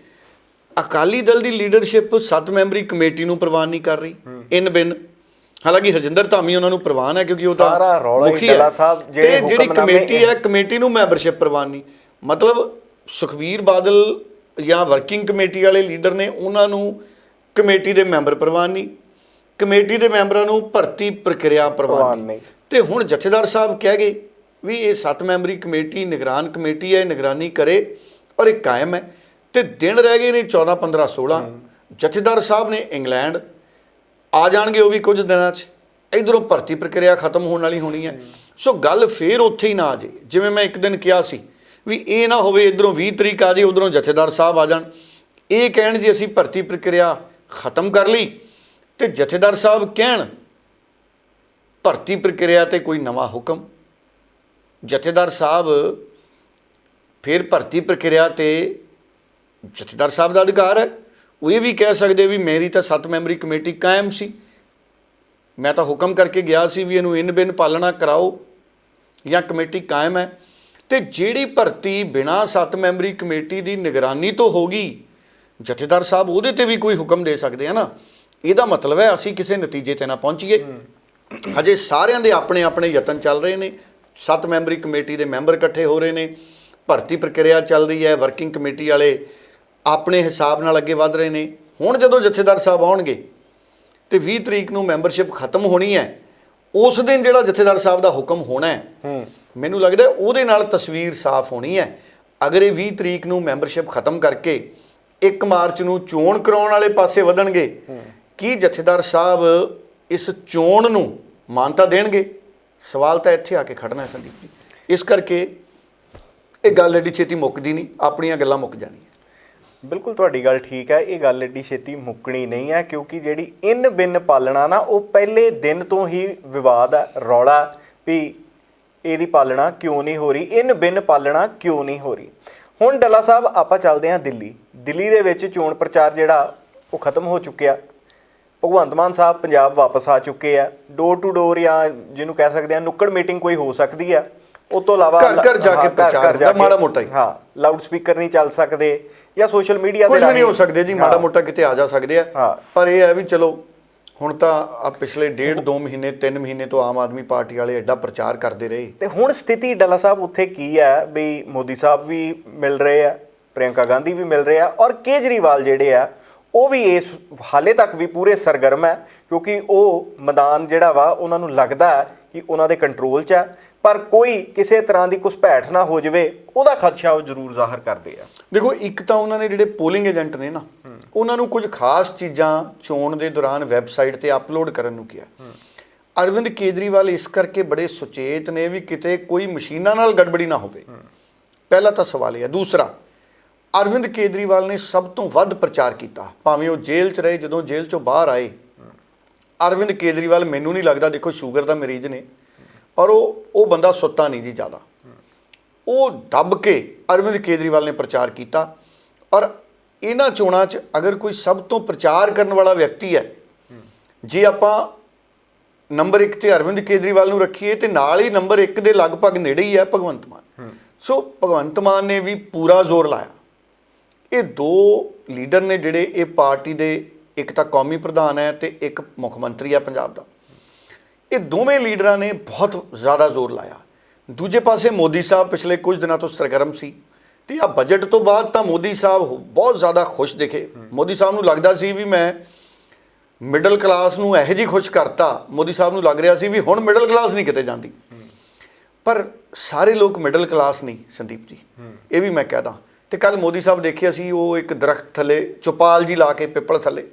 S2: ਅਕਾਲੀ ਦਲ ਦੀ ਲੀਡਰਸ਼ਿਪ ਸੱਤ ਮੈਂਬਰੀ ਕਮੇਟੀ ਨੂੰ ਪ੍ਰਵਾਨ ਨਹੀਂ ਕਰ ਰਹੀ ਇਨ ਬਿਨ ਹਾਲਾਂਕਿ ਹਰਜਿੰਦਰ ਧਾਮੀ ਉਹਨਾਂ ਨੂੰ ਪ੍ਰਵਾਨ ਹੈ ਕਿਉਂਕਿ ਉਹ ਤਾਂ
S1: ਸਾਰਾ ਰੌਲਾ ਹੀ
S2: ਮੁਖੀ ਹੈ।
S1: ਡੱਲਾ ਸਾਹਿਬ ਜਿਹੜੇ
S2: ਕਮੇਟੀ ਹੈ ਕਮੇਟੀ ਨੂੰ ਮੈਂਬਰਸ਼ਿਪ ਪ੍ਰਵਾਨ ਨਹੀਂ ਮਤਲਬ ਸੁਖਬੀਰ ਬਾਦਲ ਜਾਂ ਵਰਕਿੰਗ ਕਮੇਟੀ ਵਾਲੇ ਲੀਡਰ ਨੇ ਉਹਨਾਂ ਨੂੰ ਕਮੇਟੀ ਦੇ ਮੈਂਬਰ ਪ੍ਰਵਾਨ ਨਹੀਂ ਕਮੇਟੀ ਦੇ ਮੈਂਬਰਾਂ ਨੂੰ ਭਰਤੀ ਪ੍ਰਕਿਰਿਆ
S1: ਪ੍ਰਵਾਨ ਨਹੀਂ।
S2: ਤੇ ਹੁਣ ਜਥੇਦਾਰ ਸਾਹਿਬ ਕਹਿ ਗਏ ਵੀ ਇਹ ਸੱਤ ਮੈਂਬਰੀ ਕਮੇਟੀ ਨਿਗਰਾਨ ਕਮੇਟੀ ਹੈ ਨਿਗਰਾਨੀ ਕਰੇ ਔਰ ਇਹ ਕਾਇਮ ਹੈ। ਤੇ ਦਿਨ ਰਹਿ ਗਏ ਨੇ 14 15 16 ਜਥੇਦਾਰ ਸਾਹਿਬ ਨੇ ਇੰਗਲੈਂਡ ਆ ਜਾਣਗੇ ਉਹ ਵੀ ਕੁਝ ਦਿਨਾਂ 'ਚ। ਇਧਰੋਂ ਭਰਤੀ ਪ੍ਰਕਿਰਿਆ ਖਤਮ ਹੋਣ ਵਾਲੀ ਹੋਣੀ ਹੈ। ਸੋ ਗੱਲ ਫੇਰ ਉੱਥੇ ਹੀ ਨਾ ਆ ਜੇ ਜਿਵੇਂ ਮੈਂ ਇੱਕ ਦਿਨ ਕਿਹਾ ਸੀ ਵੀ ਇਹ ਨਾ ਹੋਵੇ ਇਧਰੋਂ 20 ਤਰੀਕ ਆ ਜੇ ਉਧਰੋਂ ਜਥੇਦਾਰ ਸਾਹਿਬ ਆ ਜਾਣ। ਇਹ ਕਹਿਣ ਜੀ ਅਸੀਂ ਭਰਤੀ ਪ੍ਰਕਿਰਿਆ ਖਤਮ ਕਰ ਲਈ ਤੇ ਜਥੇਦਾਰ ਸਾਹਿਬ ਕਹਿਣ, ਭਰਤੀ ਪ੍ਰਕਿਰਿਆ ਤੇ ਕੋਈ ਨਵਾਂ ਹੁਕਮ। ਜਥੇਦਾਰ ਸਾਹਿਬ ਫਿਰ ਭਰਤੀ ਪ੍ਰਕਿਰਿਆ ਤੇ ਜਥੇਦਾਰ ਸਾਹਿਬ ਦਾ ਅਧਿਕਾਰ ਹੈ। ਉਹ ਇਹ ਵੀ ਕਹਿ ਸਕਦੇ ਵੀ ਮੇਰੀ ਤਾਂ ਸੱਤ ਮੈਂਬਰੀ ਕਮੇਟੀ ਕਾਇਮ ਸੀ। ਮੈਂ ਤਾਂ ਹੁਕਮ ਕਰਕੇ ਗਿਆ ਸੀ ਵੀ ਇਹਨੂੰ ਇਨ ਬਿਨ ਪਾਲਣਾ ਕਰਾਓ ਜਾਂ ਕਮੇਟੀ ਕਾਇਮ ਹੈ। ਤੇ ਜਿਹੜੀ ਭਰਤੀ ਬਿਨਾ ਸੱਤ ਮੈਂਬਰੀ ਕਮੇਟੀ ਦੀ ਨਿਗਰਾਨੀ ਤੋਂ ਹੋਗੀ ਜਥੇਦਾਰ ਸਾਹਿਬ ਉਹਦੇ ਤੇ ਵੀ ਕੋਈ ਹੁਕਮ ਦੇ ਸਕਦੇ ਆ ਨਾ? ਇਹਦਾ ਮਤਲਬ ਹੈ ਅਸੀਂ ਕਿਸੇ ਨਤੀਜੇ ਤੇ ਨਾ ਪਹੁੰਚੀਏ। ਹਜੇ ਸਾਰਿਆਂ ਦੇ ਆਪਣੇ ਆਪਣੇ ਯਤਨ ਚੱਲ ਰਹੇ ਨੇ। ਸੱਤ ਮੈਂਬਰੀ ਕਮੇਟੀ ਦੇ ਮੈਂਬਰ ਇਕੱਠੇ ਹੋ ਰਹੇ ਨੇ। ਭਰਤੀ ਪ੍ਰਕਿਰਿਆ ਚੱਲ ਰਹੀ ਹੈ। ਵਰਕਿੰਗ ਕਮੇਟੀ ਵਾਲੇ ਆਪਣੇ ਹਿਸਾਬ ਨਾਲ ਅੱਗੇ ਵਧ ਰਹੇ ਨੇ। ਹੁਣ ਜਦੋਂ ਜਥੇਦਾਰ ਸਾਹਿਬ ਆਉਣਗੇ ਤੇ 20 ਤਰੀਕ ਨੂੰ ਮੈਂਬਰਸ਼ਿਪ ਖਤਮ ਹੋਣੀ ਹੈ, ਉਸ ਦਿਨ ਜਿਹੜਾ ਜਥੇਦਾਰ ਸਾਹਿਬ ਦਾ ਹੁਕਮ ਹੋਣਾ ਹੈ। ਮੈਨੂੰ ਲੱਗਦਾ ਉਹਦੇ ਨਾਲ ਤਸਵੀਰ ਸਾਫ਼ ਹੋਣੀ ਹੈ। ਅਗਰ ਇਹ 20 ਤਰੀਕ ਨੂੰ ਮੈਂਬਰਸ਼ਿਪ ਖਤਮ ਕਰਕੇ 1 ਮਾਰਚ ਨੂੰ ਚੋਣ ਕਰਾਉਣ ਵਾਲੇ ਪਾਸੇ ਵਧਣਗੇ, ਕੀ ਜਥੇਦਾਰ ਸਾਹਿਬ ਇਸ ਚੋਣ ਨੂੰ ਮਾਨਤਾ ਦੇਣਗੇ? ਸਵਾਲ ਤਾਂ ਇੱਥੇ ਆ ਕੇ ਖੜਨਾ ਹੈ ਸੰਦੀਪ ਜੀ। ਇਸ ਕਰਕੇ ਇਹ ਗੱਲ ਐਡੀ ਛੇਤੀ ਮੁੱਕਦੀ ਨਹੀਂ, ਆਪਣੀਆਂ ਗੱਲਾਂ ਮੁੱਕ ਜਾਣੀਆਂ।
S1: ਬਿਲਕੁਲ ਤੁਹਾਡੀ ਗੱਲ ਠੀਕ ਹੈ, ਇਹ ਗੱਲ ਐਡੀ ਛੇਤੀ ਮੁੱਕਣੀ ਨਹੀਂ ਹੈ ਕਿਉਂਕਿ ਜਿਹੜੀ ਇਨ ਬਿਨ ਪਾਲਣਾ ਨਾ, ਉਹ ਪਹਿਲੇ ਦਿਨ ਤੋਂ ਹੀ ਵਿਵਾਦ ਹੈ, ਰੌਲਾ ਵੀ ਇਹਦੀ ਪਾਲਣਾ ਕਿਉਂ ਨਹੀਂ ਹੋ ਰਹੀ? ਇਨ ਬਿਨ ਪਾਲਣਾ ਕਿਉਂ ਨਹੀਂ ਹੋ ਰਹੀ? ਹੁਣ ਡੱਲਾ ਸਾਹਿਬ ਆਪਾਂ ਚੱਲਦੇ ਹਾਂ ਦਿੱਲੀ। ਦਿੱਲੀ ਦੇ ਵਿੱਚ ਚੋਣ ਪ੍ਰਚਾਰ ਜਿਹੜਾ ਉਹ ਖਤਮ ਹੋ ਚੁੱਕਿਆ। ਭਗਵੰਤ ਮਾਨ ਸਾਹਿਬ ਪੰਜਾਬ ਵਾਪਸ ਆ ਚੁੱਕੇ ਆ। ਡੋਰ ਟੂ ਡੋਰ ਜਾਂ ਜਿਹਨੂੰ ਕਹਿ ਸਕਦੇ ਆ ਨੁੱਕੜ ਮੀਟਿੰਗ ਕੋਈ ਹੋ ਸਕਦੀ ਆ। ਉਸ ਤੋਂ ਇਲਾਵਾ
S2: ਘਰ- ਘਰ ਜਾ ਕੇ ਪ੍ਰਚਾਰ
S1: ਕੇ-
S2: ਮਾੜਾ ਮੋਟਾ ਹੀ।
S1: ਹਾਂ ਲਾਊਡ ਸਪੀਕਰ ਨਹੀਂ ਚੱਲ ਸਕਦੇ ਜਾਂ ਸੋਸ਼ਲ ਮੀਡੀਆ
S2: ਕੁਝ ਵੀ ਨਹੀਂ ਹੋ ਸਕਦੇ ਜੀ ਮਾੜਾ। ਮੋਟਾ ਕਿਤੇ ਆ ਜਾ ਸਕਦੇ ਆ। ਪਰ ਇਹ ਹੈ ਵੀ ਚਲੋ ਹੁਣ ਤਾਂ ਆ ਪਿਛਲੇ ਡੇਢ 2 ਮਹੀਨੇ 3 ਮਹੀਨੇ ਤੋਂ ਆਮ ਆਦਮੀ ਪਾਰਟੀ ਵਾਲੇ ਐਡਾ ਪ੍ਰਚਾਰ ਕਰਦੇ ਰਹੇ।
S1: ਤੇ ਹੁਣ ਸਥਿਤੀ ਡੱਲਾ ਸਾਹਿਬ ਉੱਥੇ ਕੀ ਹੈ? ਵੀ ਮੋਦੀ ਸਾਹਿਬ ਵੀ ਮਿਲ ਰਹੇ ਆ ਪ੍ਰਿਯੰਕਾ ਗਾਂਧੀ ਵੀ ਮਿਲ ਰਹੇ ਆ ਔਰ ਕੇਜਰੀਵਾਲ ਜਿਹੜੇ ਆ ਉਹ ਵੀ ਇਸ ਹਾਲੇ ਤੱਕ ਵੀ ਪੂਰੇ ਸਰਗਰਮ ਹੈ ਕਿਉਂਕਿ ਉਹ ਮੈਦਾਨ ਜਿਹੜਾ ਵਾ ਉਹਨਾਂ ਨੂੰ ਲੱਗਦਾ ਕਿ ਉਹਨਾਂ ਦੇ ਕੰਟਰੋਲ 'ਚ ਹੈ ਪਰ ਕੋਈ ਕਿਸੇ ਤਰ੍ਹਾਂ ਦੀ ਘੁਸਪੈਠ ਨਾ ਹੋ ਜਾਵੇ ਉਹਦਾ ਖਦਸ਼ਾ ਉਹ ਜ਼ਰੂਰ ਜ਼ਾਹਰ ਕਰਦੇ ਆ।
S2: ਦੇਖੋ ਇੱਕ ਤਾਂ ਉਹਨਾਂ ਨੇ ਜਿਹੜੇ ਪੋਲਿੰਗ ਏਜੰਟ ਨੇ ਨਾ ਉਹਨਾਂ ਨੂੰ ਕੁਝ ਖਾਸ ਚੀਜ਼ਾਂ ਚੋਣ ਦੇ ਦੌਰਾਨ ਵੈਬਸਾਈਟ ਤੇ ਅਪਲੋਡ ਕਰਨ ਨੂੰ ਕਿਹਾ। ਅਰਵਿੰਦ ਕੇਜਰੀਵਾਲ ਇਸ ਕਰਕੇ ਬੜੇ ਸੁਚੇਤ ਨੇ ਵੀ ਕਿਤੇ ਕੋਈ ਮਸ਼ੀਨਾਂ ਨਾਲ ਗੜਬੜੀ ਨਾ ਹੋਵੇ। ਪਹਿਲਾ ਤਾਂ ਸਵਾਲ ਇਹ ਹੈ। ਦੂਸਰਾ, ਅਰਵਿੰਦ ਕੇਜਰੀਵਾਲ ਨੇ ਸਭ ਤੋਂ ਵੱਧ ਪ੍ਰਚਾਰ ਕੀਤਾ। ਭਾਵੇਂ ਉਹ ਜੇਲ੍ਹ 'ਚ ਰਹੇ, ਜਦੋਂ ਜੇਲ੍ਹ 'ਚੋਂ ਬਾਹਰ ਆਏ। ਅਰਵਿੰਦ ਕੇਜਰੀਵਾਲ ਮੈਨੂੰ ਨਹੀਂ ਲੱਗਦਾ, ਦੇਖੋ ਸ਼ੂਗਰ ਦਾ ਮਰੀਜ਼ ਨੇ, ਪਰ ਉਹ ਉਹ ਬੰਦਾ ਸੁੱਤਾ ਨਹੀਂ ਜੀ ਜ਼ਿਆਦਾ। ਉਹ ਦੱਬ ਕੇ ਅਰਵਿੰਦ ਕੇਜਰੀਵਾਲ ਨੇ ਪ੍ਰਚਾਰ ਕੀਤਾ ਔਰ ਇਹਨਾਂ ਚੋਣਾਂ 'ਚ ਅਗਰ ਕੋਈ ਸਭ ਤੋਂ ਪ੍ਰਚਾਰ ਕਰਨ ਵਾਲਾ ਵਿਅਕਤੀ ਹੈ ਜੇ ਆਪਾਂ ਨੰਬਰ 1 ਤੇ ਅਰਵਿੰਦ ਕੇਜਰੀਵਾਲ ਨੂੰ ਰੱਖੀਏ ਤੇ ਨਾਲ ਹੀ ਨੰਬਰ 1 ਦੇ ਲਗਭਗ ਨੇੜੇ ਹੀ ਹੈ ਭਗਵੰਤ ਮਾਨ। ਸੋ ਭਗਵੰਤ ਮਾਨ ਨੇ ਵੀ ਪੂਰਾ ਜ਼ੋਰ ਲਾਇਆ। ਇਹ ਦੋ ਲੀਡਰ ਨੇ ਜਿਹੜੇ ਇਹ ਪਾਰਟੀ ਦੇ ਇੱਕ ਤਾਂ ਕੌਮੀ ਪ੍ਰਧਾਨ ਹੈ ਤੇ ਇੱਕ ਮੁੱਖ ਮੰਤਰੀ ਹੈ ਪੰਜਾਬ ਦਾ। ਇਹ ਦੋਵੇਂ ਲੀਡਰਾਂ ਨੇ ਬਹੁਤ ਜ਼ਿਆਦਾ ਜ਼ੋਰ ਲਾਇਆ। ਦੂਜੇ ਪਾਸੇ ਮੋਦੀ ਸਾਹਿਬ ਪਿਛਲੇ ਕੁਝ ਦਿਨਾਂ ਤੋਂ ਸਰਗਰਮ ਸੀ। ਤੇ ਆ ਬਜਟ ਤੋਂ ਬਾਅਦ ਤਾਂ ਮੋਦੀ ਸਾਹਿਬ ਬਹੁਤ ਜ਼ਿਆਦਾ ਖੁਸ਼ ਦਿਖੇ। ਮੋਦੀ ਸਾਹਿਬ ਨੂੰ ਲੱਗਦਾ ਸੀ ਵੀ ਮੈਂ ਮਿਡਲ ਕਲਾਸ ਨੂੰ ਇਹੋ ਜਿਹੀ ਖੁਸ਼ ਕਰਤਾ। ਮੋਦੀ ਸਾਹਿਬ ਨੂੰ ਲੱਗ ਰਿਹਾ ਸੀ ਵੀ ਹੁਣ ਮਿਡਲ ਕਲਾਸ ਨਹੀਂ ਕਿਤੇ ਜਾਂਦੀ। ਪਰ ਸਾਰੇ ਲੋਕ ਮਿਡਲ ਕਲਾਸ ਨਹੀਂ ਸੰਦੀਪ ਜੀ। ਇਹ ਵੀ ਮੈਂ ਕਹਦਾ। ਤੇ ਕੱਲ ਮੋਦੀ ਸਾਹਿਬ ਦੇਖਿਆ ਸੀ, ਉਹ ਇੱਕ ਦਰਖਤ ਥੱਲੇ, ਚੁਪਾਲ ਜੀ ਲਾ ਕੇ ਪਿੱਪਲ ਥੱਲੇ।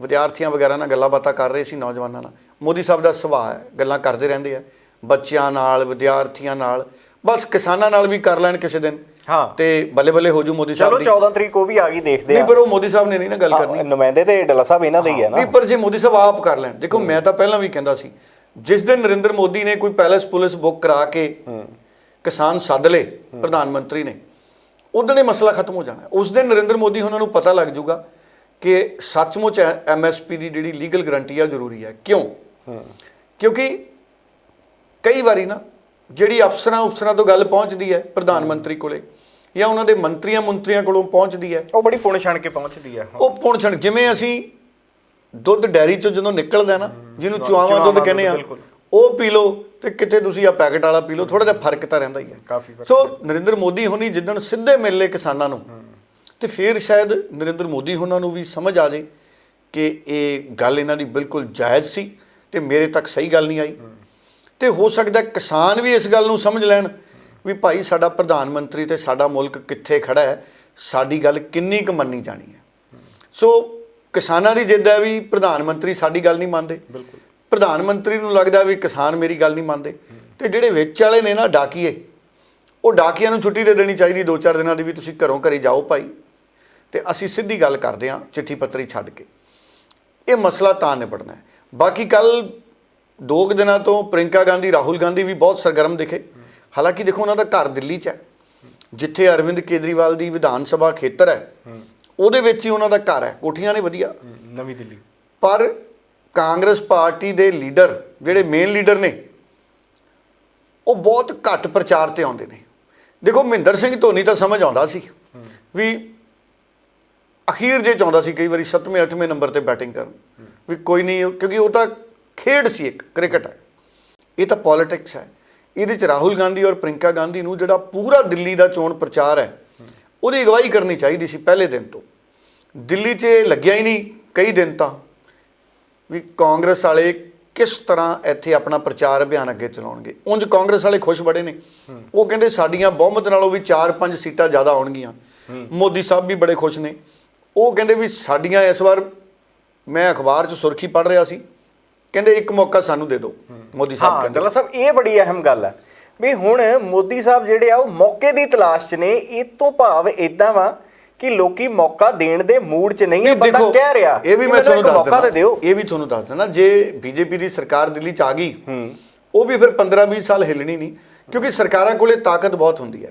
S2: ਵਿਦਿਆਰਥੀਆਂ ਵਗੈਰਾ ਨਾਲ ਗੱਲਾਂ ਬਾਤਾਂ ਕਰ ਰਹੇ ਸੀ, ਨੌਜਵਾਨਾਂ ਨਾਲ। ਮੋਦੀ ਸਾਹਿਬ ਦਾ ਸੁਭਾਅ ਹੈ, ਗੱਲਾਂ ਕਰਦੇ ਰਹਿੰਦੇ ਆ। ਬੱਚਿਆਂ ਨਾਲ, ਵਿਦਿਆਰਥੀਆਂ ਨਾਲ, ਬਸ ਕਿਸਾਨਾਂ ਨਾਲ ਵੀ ਕਰ ਲੈਣ ਕਿਸੇ ਦਿਨ।
S1: ਹਾਂ।
S2: ਤੇ ਬੱਲੇ ਬੱਲੇ ਹੋ ਜੂ ਮੋਦੀ ਸਾਹਿਬ
S1: ਚਲੋ
S2: ਦੀ।
S1: 14 ਤਰੀਕ ਉਹ ਵੀ ਆ ਗਈ ਦੇਖਦੇ
S2: ਨਹੀਂ
S1: ਆ।
S2: ਪਰ ਉਹ ਮੋਦੀ ਸਾਹਿਬ ਨੇ ਨਹੀਂ ਨਾ ਗੱਲ ਕਰਨੀ।
S1: ਨੁਮਾਇੰਦੇ ਤੇ ਡੱਲਾ ਸਾਹਿਬ ਇਹਨਾਂ ਦੇ ਹੀ ਹੈ ਨਾ।
S2: ਨਹੀਂ ਪਰ ਜੇ ਮੋਦੀ ਸਾਹਿਬ ਆਪ ਕਰ ਲੈਣ। ਦੇਖੋ ਮੈਂ ਤਾਂ ਪਹਿਲਾਂ ਵੀ ਕਹਿੰਦਾ ਸੀ ਜਿਸ ਦਿਨ ਨਰਿੰਦਰ ਮੋਦੀ ਨੇ ਕੋਈ ਪੈਲੇਸ ਪੁਲਿਸ ਬੁੱਕ ਕਰਾ ਕੇ ਕਿਸਾਨ ਸੱਦ ਲੇ ਪ੍ਰਧਾਨ ਮੰਤਰੀ ਨੇ ਉਦੋਂ ਇਹ ਮਸਲਾ ਖਤਮ ਹੋ ਜਾਣਾ। ਉਸ ਦਿਨ ਨਰਿੰਦਰ ਮੋਦੀ ਉਹਨਾਂ ਨੂੰ ਪਤਾ ਲੱਗ ਜਾਊਗਾ ਕਿ ਸੱਚਮੁੱਚ ਐਮਐਸਪੀ ਦੀ ਜਿਹੜੀ ਲੀਗਲ ਗਰੰਟੀ ਆ ਜ਼ਰੂਰੀ ਹੈ ਕਿਉਂ? ਕਿਉਂਕਿ ਕਈ ਵਾਰੀ ਨਾ ਜਿਹੜੀ ਅਫਸਰਾਂ ਅਫਸਰਾਂ ਤੋਂ ਗੱਲ ਪਹੁੰਚਦੀ ਹੈ ਪ੍ਰਧਾਨ ਮੰਤਰੀ ਕੋਲੇ ਜਾਂ ਉਹਨਾਂ ਦੇ ਮੰਤਰੀਆਂ ਮੰਤਰੀਆਂ ਕੋਲੋਂ ਪਹੁੰਚਦੀ ਹੈ।
S1: ਉਹ ਬੜੀ ਪੁਣ ਛਣ ਕੇ ਪਹੁੰਚਦੀ ਆ
S2: ਉਹ ਪੁਣ ਛਣ ਜਿਵੇਂ ਅਸੀਂ ਦੁੱਧ ਡੈਰੀ ਚੋਂ ਜਦੋਂ ਨਿਕਲਦਾ ਨਾ ਜਿਹਨੂੰ ਚੁਆਵਾਂ ਦੁੱਧ ਕਹਿੰਦੇ ਆ। ਉਹ ਪੀ ਲਓ ਤੇ ਕਿਤੇ ਤੁਸੀਂ ਆ ਪੈਕਟ ਵਾਲਾ ਪੀ ਲਓ ਥੋੜਾ ਜਿਹਾ ਫ਼ਰਕ ਤਾਂ ਰਹਿੰਦਾ ਹੀ ਹੈ। ਸੋ ਨਰਿੰਦਰ ਮੋਦੀ ਹੁਣੀ ਜਿੱਦਣ ਸਿੱਧੇ ਮਿਲਲੇ ਕਿਸਾਨਾਂ ਨੂੰ ਤੇ ਫਿਰ ਸ਼ਾਇਦ ਨਰਿੰਦਰ ਮੋਦੀ ਹੁਣਾਂ ਨੂੰ ਵੀ ਸਮਝ ਆ ਜੇ ਕਿ ਇਹ ਗੱਲ ਇਹਨਾਂ ਦੀ ਬਿਲਕੁਲ ਜਾਇਜ਼ ਸੀ ਤੇ ਮੇਰੇ ਤੱਕ ਸਹੀ ਗੱਲ ਨਹੀਂ ਆਈ। ਤੇ ਹੋ ਸਕਦਾ ਕਿਸਾਨ ਵੀ ਇਸ ਗੱਲ ਨੂੰ ਸਮਝ ਲੈਣ ਵੀ ਭਾਈ ਸਾਡਾ ਪ੍ਰਧਾਨ ਮੰਤਰੀ ਤੇ ਸਾਡਾ ਮੁਲਕ ਕਿੱਥੇ ਖੜਾ ਹੈ ਸਾਡੀ ਗੱਲ ਕਿੰਨੀ ਕੁ ਮੰਨੀ ਜਾਣੀ ਹੈ। ਸੋ ਕਿਸਾਨਾਂ ਦੀ ਜਿੱਦ ਹੈ ਵੀ ਪ੍ਰਧਾਨ ਮੰਤਰੀ ਸਾਡੀ ਗੱਲ ਨਹੀਂ ਮੰਨਦੇ।
S1: ਬਿਲਕੁਲ।
S2: ਪ੍ਰਧਾਨ ਮੰਤਰੀ ਨੂੰ ਲੱਗਦਾ ਵੀ ਕਿਸਾਨ ਮੇਰੀ ਗੱਲ ਨਹੀਂ ਮੰਨਦੇ। ਤੇ ਜਿਹੜੇ ਵਿੱਚ ਵਾਲੇ ਨੇ ਨਾ ਡਾਕੀਏ ਉਹ ਡਾਕੀਆਂ ਨੂੰ ਛੁੱਟੀ ਦੇ ਦੇਣੀ ਚਾਹੀਦੀ ਦੋ ਚਾਰ ਦਿਨਾਂ ਦੀ ਵੀ ਤੁਸੀਂ ਘਰੋਂ ਘਰੇ ਜਾਓ ਭਾਈ। ਤੇ ਅਸੀਂ ਸਿੱਧੀ ਗੱਲ ਕਰਦੇ ਹਾਂ ਚਿੱਠੀ ਪੱਤਰੀ ਛੱਡ ਕੇ। ਇਹ ਮਸਲਾ ਤਾਂ ਨਿਬੜਨਾ ਹੈ। ਬਾਕੀ ਕੱਲ ਦੋ ਦਿਨਾਂ ਤੋਂ ਪ੍ਰਿੰਕਾ ਗਾਂਧੀ ਰਾਹੁਲ ਗਾਂਧੀ ਵੀ ਬਹੁਤ ਸਰਗਰਮ ਦਿਖੇ। ਹਾਲਾਂਕਿ ਦੇਖੋ ਉਹਨਾਂ ਦਾ ਘਰ ਦਿੱਲੀ 'ਚ ਹੈ ਜਿੱਥੇ ਅਰਵਿੰਦ ਕੇਜਰੀਵਾਲ ਦੀ ਵਿਧਾਨ ਸਭਾ ਖੇਤਰ ਹੈ ਉਹਦੇ ਵਿੱਚ ਹੀ ਉਹਨਾਂ ਦਾ ਘਰ ਹੈ ਕੋਠੀਆਂ ਨੇ ਵਧੀਆ।
S1: ਨਵੀਂ ਦਿੱਲੀ।
S2: ਪਰ ਕਾਂਗਰਸ ਪਾਰਟੀ ਦੇ ਲੀਡਰ ਜਿਹੜੇ ਮੇਨ ਲੀਡਰ ਨੇ ਉਹ ਬਹੁਤ ਘੱਟ ਪ੍ਰਚਾਰ ਤੇ ਆਉਂਦੇ ਨੇ। ਦੇਖੋ ਮਹਿੰਦਰ ਸਿੰਘ ਧੋਨੀ ਤਾਂ ਸਮਝ ਆਉਂਦਾ ਸੀ ਵੀ ਅਖੀਰ ਜੇ ਚਾਹੁੰਦਾ ਸੀ ਕਈ ਵਾਰੀ 7ਵੇਂ 8ਵੇਂ ਨੰਬਰ ਤੇ ਬੈਟਿੰਗ ਕਰਨ ਵੀ ਕੋਈ ਨਹੀਂ ਕਿਉਂਕਿ ਉਹ ਤਾਂ ਖੇਡ ਸੀ ਇੱਕ ਕ੍ਰਿਕਟ ਹੈ। ਇਹ ਤਾਂ ਪੋਲਿਟਿਕਸ ਹੈ। ਇਹਦੇ ਚ ਰਾਹੁਲ ਗਾਂਧੀ ਔਰ ਪ੍ਰਿੰਕਾ ਗਾਂਧੀ ਨੂੰ ਜਿਹੜਾ ਪੂਰਾ ਦਿੱਲੀ ਦਾ ਚੋਣ ਪ੍ਰਚਾਰ ਹੈ, ਉਹਦੀ ਅਗਵਾਈ ਕਰਨੀ ਚਾਹੀਦੀ ਸੀ ਪਹਿਲੇ ਦਿਨ ਤੋਂ। ਦਿੱਲੀ 'ਚ ਇਹ ਲੱਗਿਆ ਹੀ ਨਹੀਂ ਕਈ ਦਿਨ ਤਾਂ, ਵੀ ਕਾਂਗਰਸ ਵਾਲੇ ਕਿਸ ਤਰ੍ਹਾਂ ਇੱਥੇ ਆਪਣਾ ਪ੍ਰਚਾਰ ਅਭਿਆਨ ਅੱਗੇ ਚਲਾਉਣਗੇ। ਉਂਝ ਕਾਂਗਰਸ ਵਾਲੇ ਖੁਸ਼ ਬੜੇ ਨੇ। ਉਹ ਕਹਿੰਦੇ ਸਾਡੀਆਂ ਬਹੁਮਤ ਨਾਲੋਂ ਵੀ 4-5 ਸੀਟਾਂ ਜ਼ਿਆਦਾ ਆਉਣਗੀਆਂ। ਮੋਦੀ ਸਾਹਿਬ ਵੀ ਬੜੇ ਖੁਸ਼ ਨੇ। ਉਹ ਕਹਿੰਦੇ ਵੀ ਸਾਡੀਆਂ ਇਸ ਵਾਰ, ਮੈਂ ਅਖਬਾਰ 'ਚ ਸੁਰਖੀ ਪੜ੍ਹ ਰਿਹਾ ਸੀ। ਕਹਿੰਦੇ ਇੱਕ ਮੌਕਾ ਸਾਨੂੰ ਦੇ ਦਿਓ। ਮੋਦੀ ਸਾਹਿਬ
S1: ਹਾਂ
S2: ਕਹਿੰਦੇ।
S1: ਡੱਲਾ ਸਾਹਿਬ ਇਹ ਬੜੀ ਅਹਿਮ ਗੱਲ ਹੈ ਵੀ ਹੁਣ ਮੋਦੀ ਸਾਹਿਬ ਜਿਹੜੇ ਆ ਉਹ ਮੌਕੇ ਦੀ ਤਲਾਸ਼ 'ਚ ਨੇ। ਇਹ ਤੋਂ ਭਾਵ ਇਦਾਂ ਵਾ ਕਿ ਲੋਕੀ ਮੌਕਾ ਦੇਣ ਦੇ ਮੂਡ 'ਚ ਨਹੀਂ ਹੈ ਬੰਦਾ ਕਹਿ ਰਿਹਾ
S2: ਇਹ ਵੀ ਮੈਂ ਤੁਹਾਨੂੰ ਦੱਸ ਦਿੰਦਾ। ਇਹ ਵੀ ਤੁਹਾਨੂੰ ਦੱਸ ਦਿੰਦਾ। ਜੇ ਬੀਜੇਪੀ ਦੀ ਸਰਕਾਰ ਦਿੱਲੀ 'ਚ ਆ ਗਈ
S1: ਹੂੰ।
S2: ਉਹ ਵੀ ਫਿਰ 15-20 ਸਾਲ ਹਿੱਲਣੀ ਨਹੀਂ ਕਿਉਂਕਿ ਸਰਕਾਰਾਂ ਕੋਲੇ ਤਾਕਤ ਬਹੁਤ ਹੁੰਦੀ ਹੈ।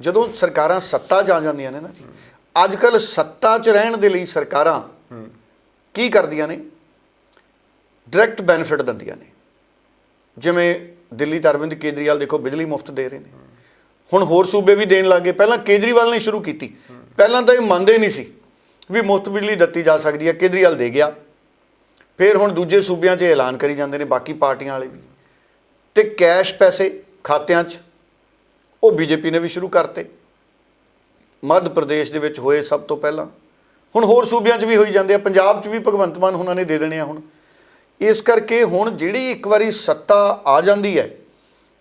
S2: ਜਦੋਂ ਸਰਕਾਰਾਂ ਸੱਤਾ 'ਚ ਆ ਜਾਂਦੀਆਂ ਨੇ ਨਾ ਜੀ ਅੱਜ ਕੱਲ ਸੱਤਾ 'ਚ ਰਹਿਣ ਦੇ ਲਈ ਸਰਕਾਰਾਂ ਕੀ ਕਰਦੀਆਂ ਨੇ? ਡਾਇਰੈਕਟ ਬੈਨੀਫਿਟ ਦਿੰਦੀਆਂ ਨੇ। ਜਿਵੇਂ ਦਿੱਲੀ 'ਚ ਅਰਵਿੰਦ ਕੇਜਰੀਵਾਲ ਦੇਖੋ ਬਿਜਲੀ ਮੁਫਤ ਦੇ ਰਹੇ ਨੇ। ਹੁਣ ਹੋਰ ਸੂਬੇ ਵੀ ਦੇਣ ਲੱਗੇ ਪਹਿਲਾਂ ਕੇਜਰੀਵਾਲ ਨੇ ਸ਼ੁਰੂ ਕੀਤੀ। ਪਹਿਲਾਂ ਤਾਂ ਇਹ ਮੰਨਦੇ ਨਹੀਂ ਸੀ ਵੀ ਮੁਫਤ ਬਿਜਲੀ ਦਿੱਤੀ ਜਾ ਸਕਦੀ ਹੈ। ਕੇਜਰੀਵਾਲ ਦੇ ਗਿਆ। ਫਿਰ ਹੁਣ ਦੂਜੇ ਸੂਬਿਆਂ 'ਚ ਇਹ ਐਲਾਨ ਕਰੀ ਜਾਂਦੇ ਨੇ ਬਾਕੀ ਪਾਰਟੀਆਂ ਵਾਲੇ ਵੀ। ਤੇ ਕੈਸ਼ ਪੈਸੇ ਖਾਤਿਆਂ 'ਚ ਉਹ ਬੀਜੇਪੀ ਨੇ ਵੀ ਸ਼ੁਰੂ ਕਰਤੇ। ਮੱਧ ਪ੍ਰਦੇਸ਼ ਦੇ ਵਿੱਚ ਹੋਏ ਸਭ ਤੋਂ ਪਹਿਲਾਂ। ਹੁਣ ਹੋਰ ਸੂਬਿਆਂ 'ਚ ਵੀ ਹੋਈ ਜਾਂਦੇ ਆ। ਪੰਜਾਬ 'ਚ ਵੀ ਭਗਵੰਤ ਮਾਨ ਉਹਨਾਂ ਨੇ ਦੇ ਦੇਣੇ ਆ ਹੁਣ। ਇਸ ਕਰਕੇ ਹੁਣ ਜਿਹੜੀ ਇੱਕ ਵਾਰੀ ਸੱਤਾ ਆ ਜਾਂਦੀ ਹੈ,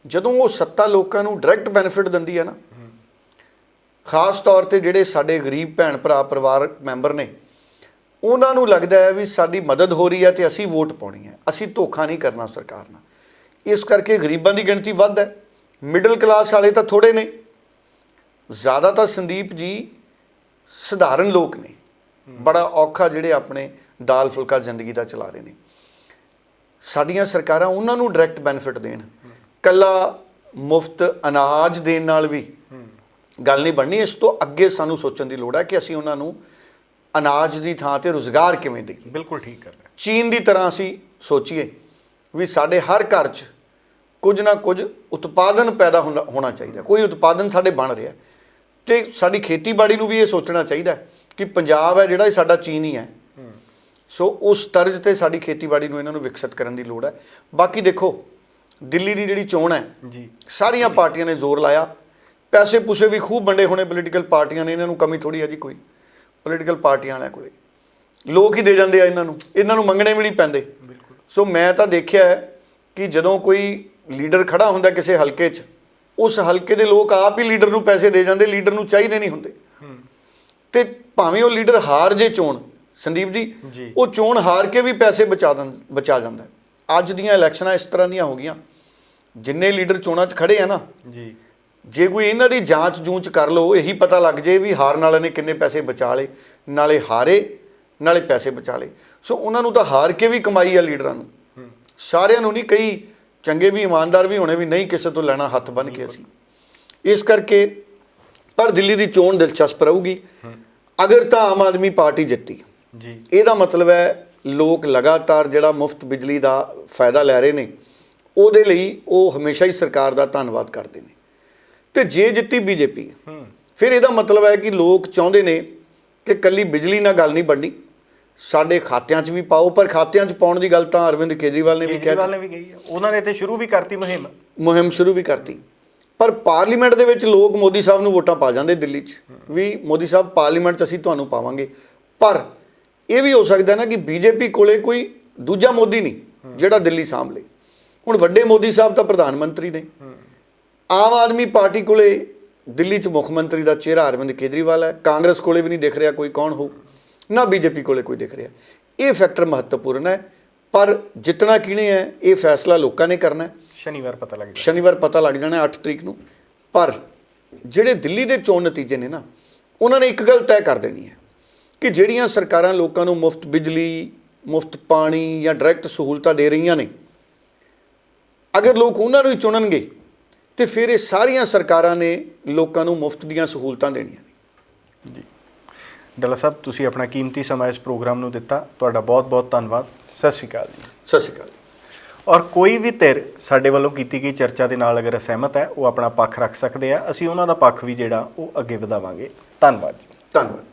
S2: ਜਦੋਂ ਉਹ ਸੱਤਾ ਲੋਕਾਂ ਨੂੰ ਡਾਇਰੈਕਟ ਬੈਨੀਫਿਟ ਦਿੰਦੀ ਹੈ ਨਾ, ਖਾਸ ਤੌਰ ਤੇ ਜਿਹੜੇ ਸਾਡੇ ਗਰੀਬ ਭੈਣ ਭਰਾ ਪਰਿਵਾਰ ਮੈਂਬਰ ਨੇ, ਉਹਨਾਂ ਨੂੰ ਲੱਗਦਾ ਹੈ ਵੀ ਸਾਡੀ ਮਦਦ ਹੋ ਰਹੀ ਹੈ ਤੇ ਅਸੀਂ ਵੋਟ ਪਾਉਣੀ ਹੈ, ਅਸੀਂ ਧੋਖਾ ਨਹੀਂ ਕਰਨਾ ਸਰਕਾਰ ਨਾਲ। ਇਸ ਕਰਕੇ ਗਰੀਬਾਂ ਦੀ ਗਿਣਤੀ ਵੱਧ ਹੈ ਮਿਡਲ ਕਲਾਸ ਵਾਲੇ ਤਾਂ ਥੋੜੇ ਨੇ, ਜ਼ਿਆਦਾ ਤਾਂ ਸੰਦੀਪ ਜੀ ਸਧਾਰਨ ਲੋਕ ਨੇ, ਬੜਾ ਔਖਾ ਜਿਹੜੇ ਆਪਣੇ ਦਾਲ ਫੁਲਕਾ ਜ਼ਿੰਦਗੀ ਦਾ ਚਲਾ ਰਹੇ ਨੇ। ਸਾਡੀਆਂ ਸਰਕਾਰਾਂ ਉਹਨਾਂ ਨੂੰ ਡਾਇਰੈਕਟ ਬੈਨੀਫਿਟ ਦੇਣ। ਕੱਲਾ ਮੁਫਤ ਅਨਾਜ ਦੇਣ ਨਾਲ ਵੀ ਗੱਲ ਨਹੀਂ ਬਣਨੀ। ਇਸ ਤੋਂ ਅੱਗੇ ਸਾਨੂੰ ਸੋਚਣ ਦੀ ਲੋੜ ਹੈ ਕਿ ਅਸੀਂ ਉਹਨਾਂ ਨੂੰ ਅਨਾਜ ਦੀ ਥਾਂ ਤੇ ਰੋਜ਼ਗਾਰ ਕਿਵੇਂ ਦੇਈਏ।
S1: ਬਿਲਕੁਲ ਠੀਕ ਕਰ ਰਿਹਾ
S2: ਚੀਨ ਦੀ ਤਰ੍ਹਾਂ ਅਸੀਂ ਸੋਚੀਏ ਵੀ ਸਾਡੇ ਹਰ ਘਰ 'ਚ ਕੁਝ ਨਾ ਕੁਝ ਉਤਪਾਦਨ ਪੈਦਾ ਹੋਣਾ ਚਾਹੀਦਾ। ਕੋਈ ਉਤਪਾਦਨ ਸਾਡੇ ਬਣ ਰਿਹਾ ਤੇ ਸਾਡੀ ਖੇਤੀਬਾੜੀ ਨੂੰ ਵੀ ਇਹ ਸੋਚਣਾ ਚਾਹੀਦਾ ਕਿ ਪੰਜਾਬ ਹੈ ਜਿਹੜਾ ਸਾਡਾ ਚੀਨ ਹੀ ਹੈ। ਸੋ ਉਸ ਤਰਜ਼ ਤੇ ਸਾਡੀ ਖੇਤੀਬਾੜੀ ਨੂੰ ਇਹਨਾਂ ਨੂੰ ਵਿਕਸਿਤ ਕਰਨ ਦੀ ਲੋੜ ਹੈ। ਬਾਕੀ ਦੇਖੋ ਦਿੱਲੀ ਦੀ ਜਿਹੜੀ ਚੋਣ ਹੈ
S1: ਜੀ।
S2: ਸਾਰੀਆਂ ਪਾਰਟੀਆਂ ਨੇ ਜ਼ੋਰ ਲਾਇਆ। ਪੈਸੇ ਪੂਸੇ ਵੀ ਖੂਬ ਵੰਡੇ ਹੋਣੇ ਪੋਲੀਟੀਕਲ ਪਾਰਟੀਆਂ ਨੇ ਇਹਨਾਂ ਨੂੰ ਕਮੀ ਥੋੜੀ ਹੈ ਜੀ ਕੋਈ। ਪੋਲੀਟੀਕਲ ਪਾਰਟੀਆਂ ਵਾਲਿਆਂ ਕੋਲੇ। ਲੋਕ ਹੀ ਦੇ ਜਾਂਦੇ ਆ ਇਹਨਾਂ ਨੂੰ ਇਹਨਾਂ ਨੂੰ ਮੰਗਣੇ ਵੀ ਨਹੀਂ ਪੈਂਦੇ।
S1: ਬਿਲਕੁਲ।
S2: ਸੋ ਮੈਂ ਤਾਂ ਦੇਖਿਆ ਹੈ ਕਿ ਜਦੋਂ ਕੋਈ ਲੀਡਰ ਖੜਾ ਹੁੰਦਾ ਕਿਸੇ ਹਲਕੇ 'ਚ ਉਸ ਹਲਕੇ ਦੇ ਲੋਕ ਆਪ ਹੀ ਲੀਡਰ ਨੂੰ ਪੈਸੇ ਦੇ ਜਾਂਦੇ ਲੀਡਰ ਨੂੰ ਚਾਹੀਦੇ ਨਹੀਂ ਹੁੰਦੇ। ਤੇ ਭਾਵੇਂ ਉਹ ਲੀਡਰ ਹਾਰ ਜੇ ਚੋਣ ਸੰਦੀਪ ਜੀ। ਉਹ ਚੋਣ ਹਾਰ ਕੇ ਵੀ ਪੈਸੇ ਬਚਾ ਦੰ ਬਚਾ ਜਾਂਦਾ। ਅੱਜ ਦੀਆਂ ਇਲੈਕਸ਼ਨਾਂ ਇਸ ਤਰ੍ਹਾਂ ਦੀਆਂ ਹੋ ਗਈਆਂ। ਜਿੰਨੇ ਲੀਡਰ ਚੋਣਾਂ 'ਚ ਖੜੇ ਆ ਨਾ
S1: ਜੀ।
S2: ਜੇ ਕੋਈ ਇਹਨਾਂ ਦੀ ਜਾਂਚ ਜੂੰਚ ਕਰ ਲਓ ਇਹੀ ਪਤਾ ਲੱਗ ਜੇ ਵੀ ਹਾਰਨ ਵਾਲੇ ਨੇ ਕਿੰਨੇ ਪੈਸੇ ਬਚਾ ਲਏ। ਨਾਲੇ ਹਾਰੇ ਨਾਲੇ ਪੈਸੇ ਬਚਾ ਲਏ। ਸੋ ਉਹਨਾਂ ਨੂੰ ਤਾਂ ਹਾਰ ਕੇ ਵੀ ਕਮਾਈ ਆ ਲੀਡਰਾਂ ਨੂੰ। ਸਾਰਿਆਂ ਨੂੰ ਨਹੀਂ ਕਈ ਚੰਗੇ ਵੀ ਇਮਾਨਦਾਰ ਵੀ ਹੋਣੇ ਵੀ ਨਹੀਂ ਕਿਸੇ ਤੋਂ ਲੈਣਾ ਹੱਥ ਬੰਨ ਕੇ ਅਸੀਂ। ਇਸ ਕਰਕੇ ਪਰ ਦਿੱਲੀ ਦੀ ਚੋਣ ਦਿਲਚਸਪ ਰਹੂਗੀ। ਅਗਰ ਤਾਂ ਆਮ ਆਦਮੀ ਪਾਰਟੀ ਜਿੱਤੀ।
S1: ਜੀ।
S2: ਇਹਦਾ ਮਤਲਬ ਹੈ ਲੋਕ ਲਗਾਤਾਰ ਜਿਹੜਾ ਮੁਫਤ ਬਿਜਲੀ ਦਾ ਫਾਇਦਾ ਲੈ ਰਹੇ ਨੇ ਉਹਦੇ ਲਈ ਉਹ ਹਮੇਸ਼ਾ ਹੀ ਸਰਕਾਰ ਦਾ ਧੰਨਵਾਦ ਕਰਦੇ ਨੇ। ਤੇ ਜੇ ਜਿੱਤੀ ਬੀਜੇਪੀ ਫਿਰ ਇਹਦਾ ਮਤਲਬ ਹੈ ਕਿ ਲੋਕ ਚਾਹੁੰਦੇ ਨੇ ਕਿ ਕੱਲੀ ਬਿਜਲੀ ਨਾਲ ਗੱਲ ਨਹੀਂ ਬਣਨੀ। ਸਾਡੇ ਖਾਤਿਆਂ 'ਚ ਵੀ ਪਾਓ ਪਰ ਖਾਤਿਆਂ 'ਚ ਪਾਉਣ ਦੀ ਗੱਲ ਤਾਂ ਅਰਵਿੰਦ ਕੇਜਰੀਵਾਲ ਨੇ ਵੀ
S1: ਕੇਜਰੀਵਾਲ
S2: ਕਹਿ
S1: ਨੇ ਵੀ ਉਹਨਾਂ ਨੇ ਤੇ ਸ਼ੁਰੂ ਵੀ ਕਰਤੀ ਮੁਹਿੰਮ।
S2: ਮੁਹਿੰਮ ਸ਼ੁਰੂ ਵੀ ਕਰਤੀ। ਪਰ ਪਾਰਲੀਮੈਂਟ ਦੇ ਵਿੱਚ ਲੋਕ ਮੋਦੀ ਸਾਹਿਬ ਨੂੰ ਵੋਟਾਂ ਪਾ ਜਾਂਦੇ ਦਿੱਲੀ 'ਚ। ਵੀ ਮੋਦੀ ਸਾਹਿਬ ਪਾਰਲੀਮੈਂਟ 'ਚ ਅਸੀਂ ਤੁਹਾਨੂੰ ਪਾਵਾਂਗੇ। ਪਰ ਇਹ ਵੀ ਹੋ ਸਕਦਾ ਨਾ ਕਿ ਬੀਜੇਪੀ ਕੋਲੇ ਕੋਈ ਦੂਜਾ ਮੋਦੀ ਨਹੀਂ ਜਿਹੜਾ ਦਿੱਲੀ ਸਾਂਭ ਲੇ। ਹੁਣ ਵੱਡੇ ਮੋਦੀ ਸਾਹਿਬ ਤਾਂ ਪ੍ਰਧਾਨ ਮੰਤਰੀ ਨੇ। ਆਮ ਆਦਮੀ ਪਾਰਟੀ ਕੋਲੇ ਦਿੱਲੀ 'ਚ ਮੁੱਖ ਮੰਤਰੀ ਦਾ ਚਿਹਰਾ ਅਰਵਿੰਦ ਕੇਜਰੀਵਾਲ ਹੈ। ਕਾਂਗਰਸ ਕੋਲੇ ਵੀ ਨਹੀਂ ਦਿਖ ਰਿਹਾ ਕੋਈ ਕੌਣ ਹੋ ਨਾ ਬੀਜੇਪੀ ਕੋਲੇ ਕੋਈ ਦਿਖ ਰਿਹਾ। ਇਹ ਫੈਕਟਰ ਮਹੱਤਵਪੂਰਨ ਹੈ। ਪਰ ਜਿੱਤਣਾ ਕਿਹਨੇ ਹੈ ਇਹ ਫੈਸਲਾ ਲੋਕਾਂ ਨੇ ਕਰਨਾ ਹੈ।
S1: ਸ਼ਨੀਵਾਰ ਪਤਾ ਲੱਗ ਜਾਏ
S2: ਸ਼ਨੀਵਾਰ ਪਤਾ ਲੱਗ ਜਾਣਾ 8 ਤਰੀਕ ਨੂੰ। ਪਰ ਜਿਹੜੇ ਦਿੱਲੀ ਦੇ ਚੋਣ ਨਤੀਜੇ ਨੇ ਨਾ ਉਹਨਾਂ ਨੇ ਇੱਕ ਗੱਲ ਤੈਅ ਕਰ ਦੇਣੀ ਹੈ। ਕਿ ਜਿਹੜੀਆਂ ਸਰਕਾਰਾਂ ਲੋਕਾਂ ਨੂੰ ਮੁਫਤ ਬਿਜਲੀ ਮੁਫਤ ਪਾਣੀ ਜਾਂ ਡਾਇਰੈਕਟ ਸਹੂਲਤਾਂ ਦੇ ਰਹੀਆਂ ਨੇ ਅਗਰ ਲੋਕ ਉਹਨਾਂ ਨੂੰ ਹੀ ਚੁਣਨਗੇ ਤੇ ਫਿਰ ਇਹ ਸਾਰੀਆਂ ਸਰਕਾਰਾਂ ਨੇ ਲੋਕਾਂ ਨੂੰ ਮੁਫਤ ਦੀਆਂ ਸਹੂਲਤਾਂ ਦੇਣੀਆਂ ਨੇ।
S1: ਡੱਲਾ ਸਾਹਿਬ ਤੁਸੀਂ ਆਪਣਾ ਕੀਮਤੀ ਸਮਾਂ ਇਸ ਪ੍ਰੋਗਰਾਮ ਨੂੰ ਦਿੱਤਾ। ਤੁਹਾਡਾ ਬਹੁਤ-ਬਹੁਤ ਧੰਨਵਾਦ। ਸਤਿ ਸ਼੍ਰੀ ਅਕਾਲ ਜੀ।
S2: ਸਤਿ ਸ਼੍ਰੀ ਅਕਾਲ।
S1: ਔਰ ਕੋਈ ਵੀ ਧਿਰ ਸਾਡੇ ਵੱਲੋਂ ਕੀਤੀ ਗਈ ਚਰਚਾ ਦੇ ਨਾਲ ਅਗਰ ਅਸਹਿਮਤ ਹੈ ਉਹ ਆਪਣਾ ਪੱਖ ਰੱਖ ਸਕਦੇ ਆ। ਅਸੀਂ ਉਹਨਾਂ ਦਾ ਪੱਖ ਵੀ ਜਿਹੜਾ ਉਹ ਅੱਗੇ ਵਧਾਵਾਂਗੇ। ਧੰਨਵਾਦ ਜੀ।
S2: ਧੰਨਵਾਦ।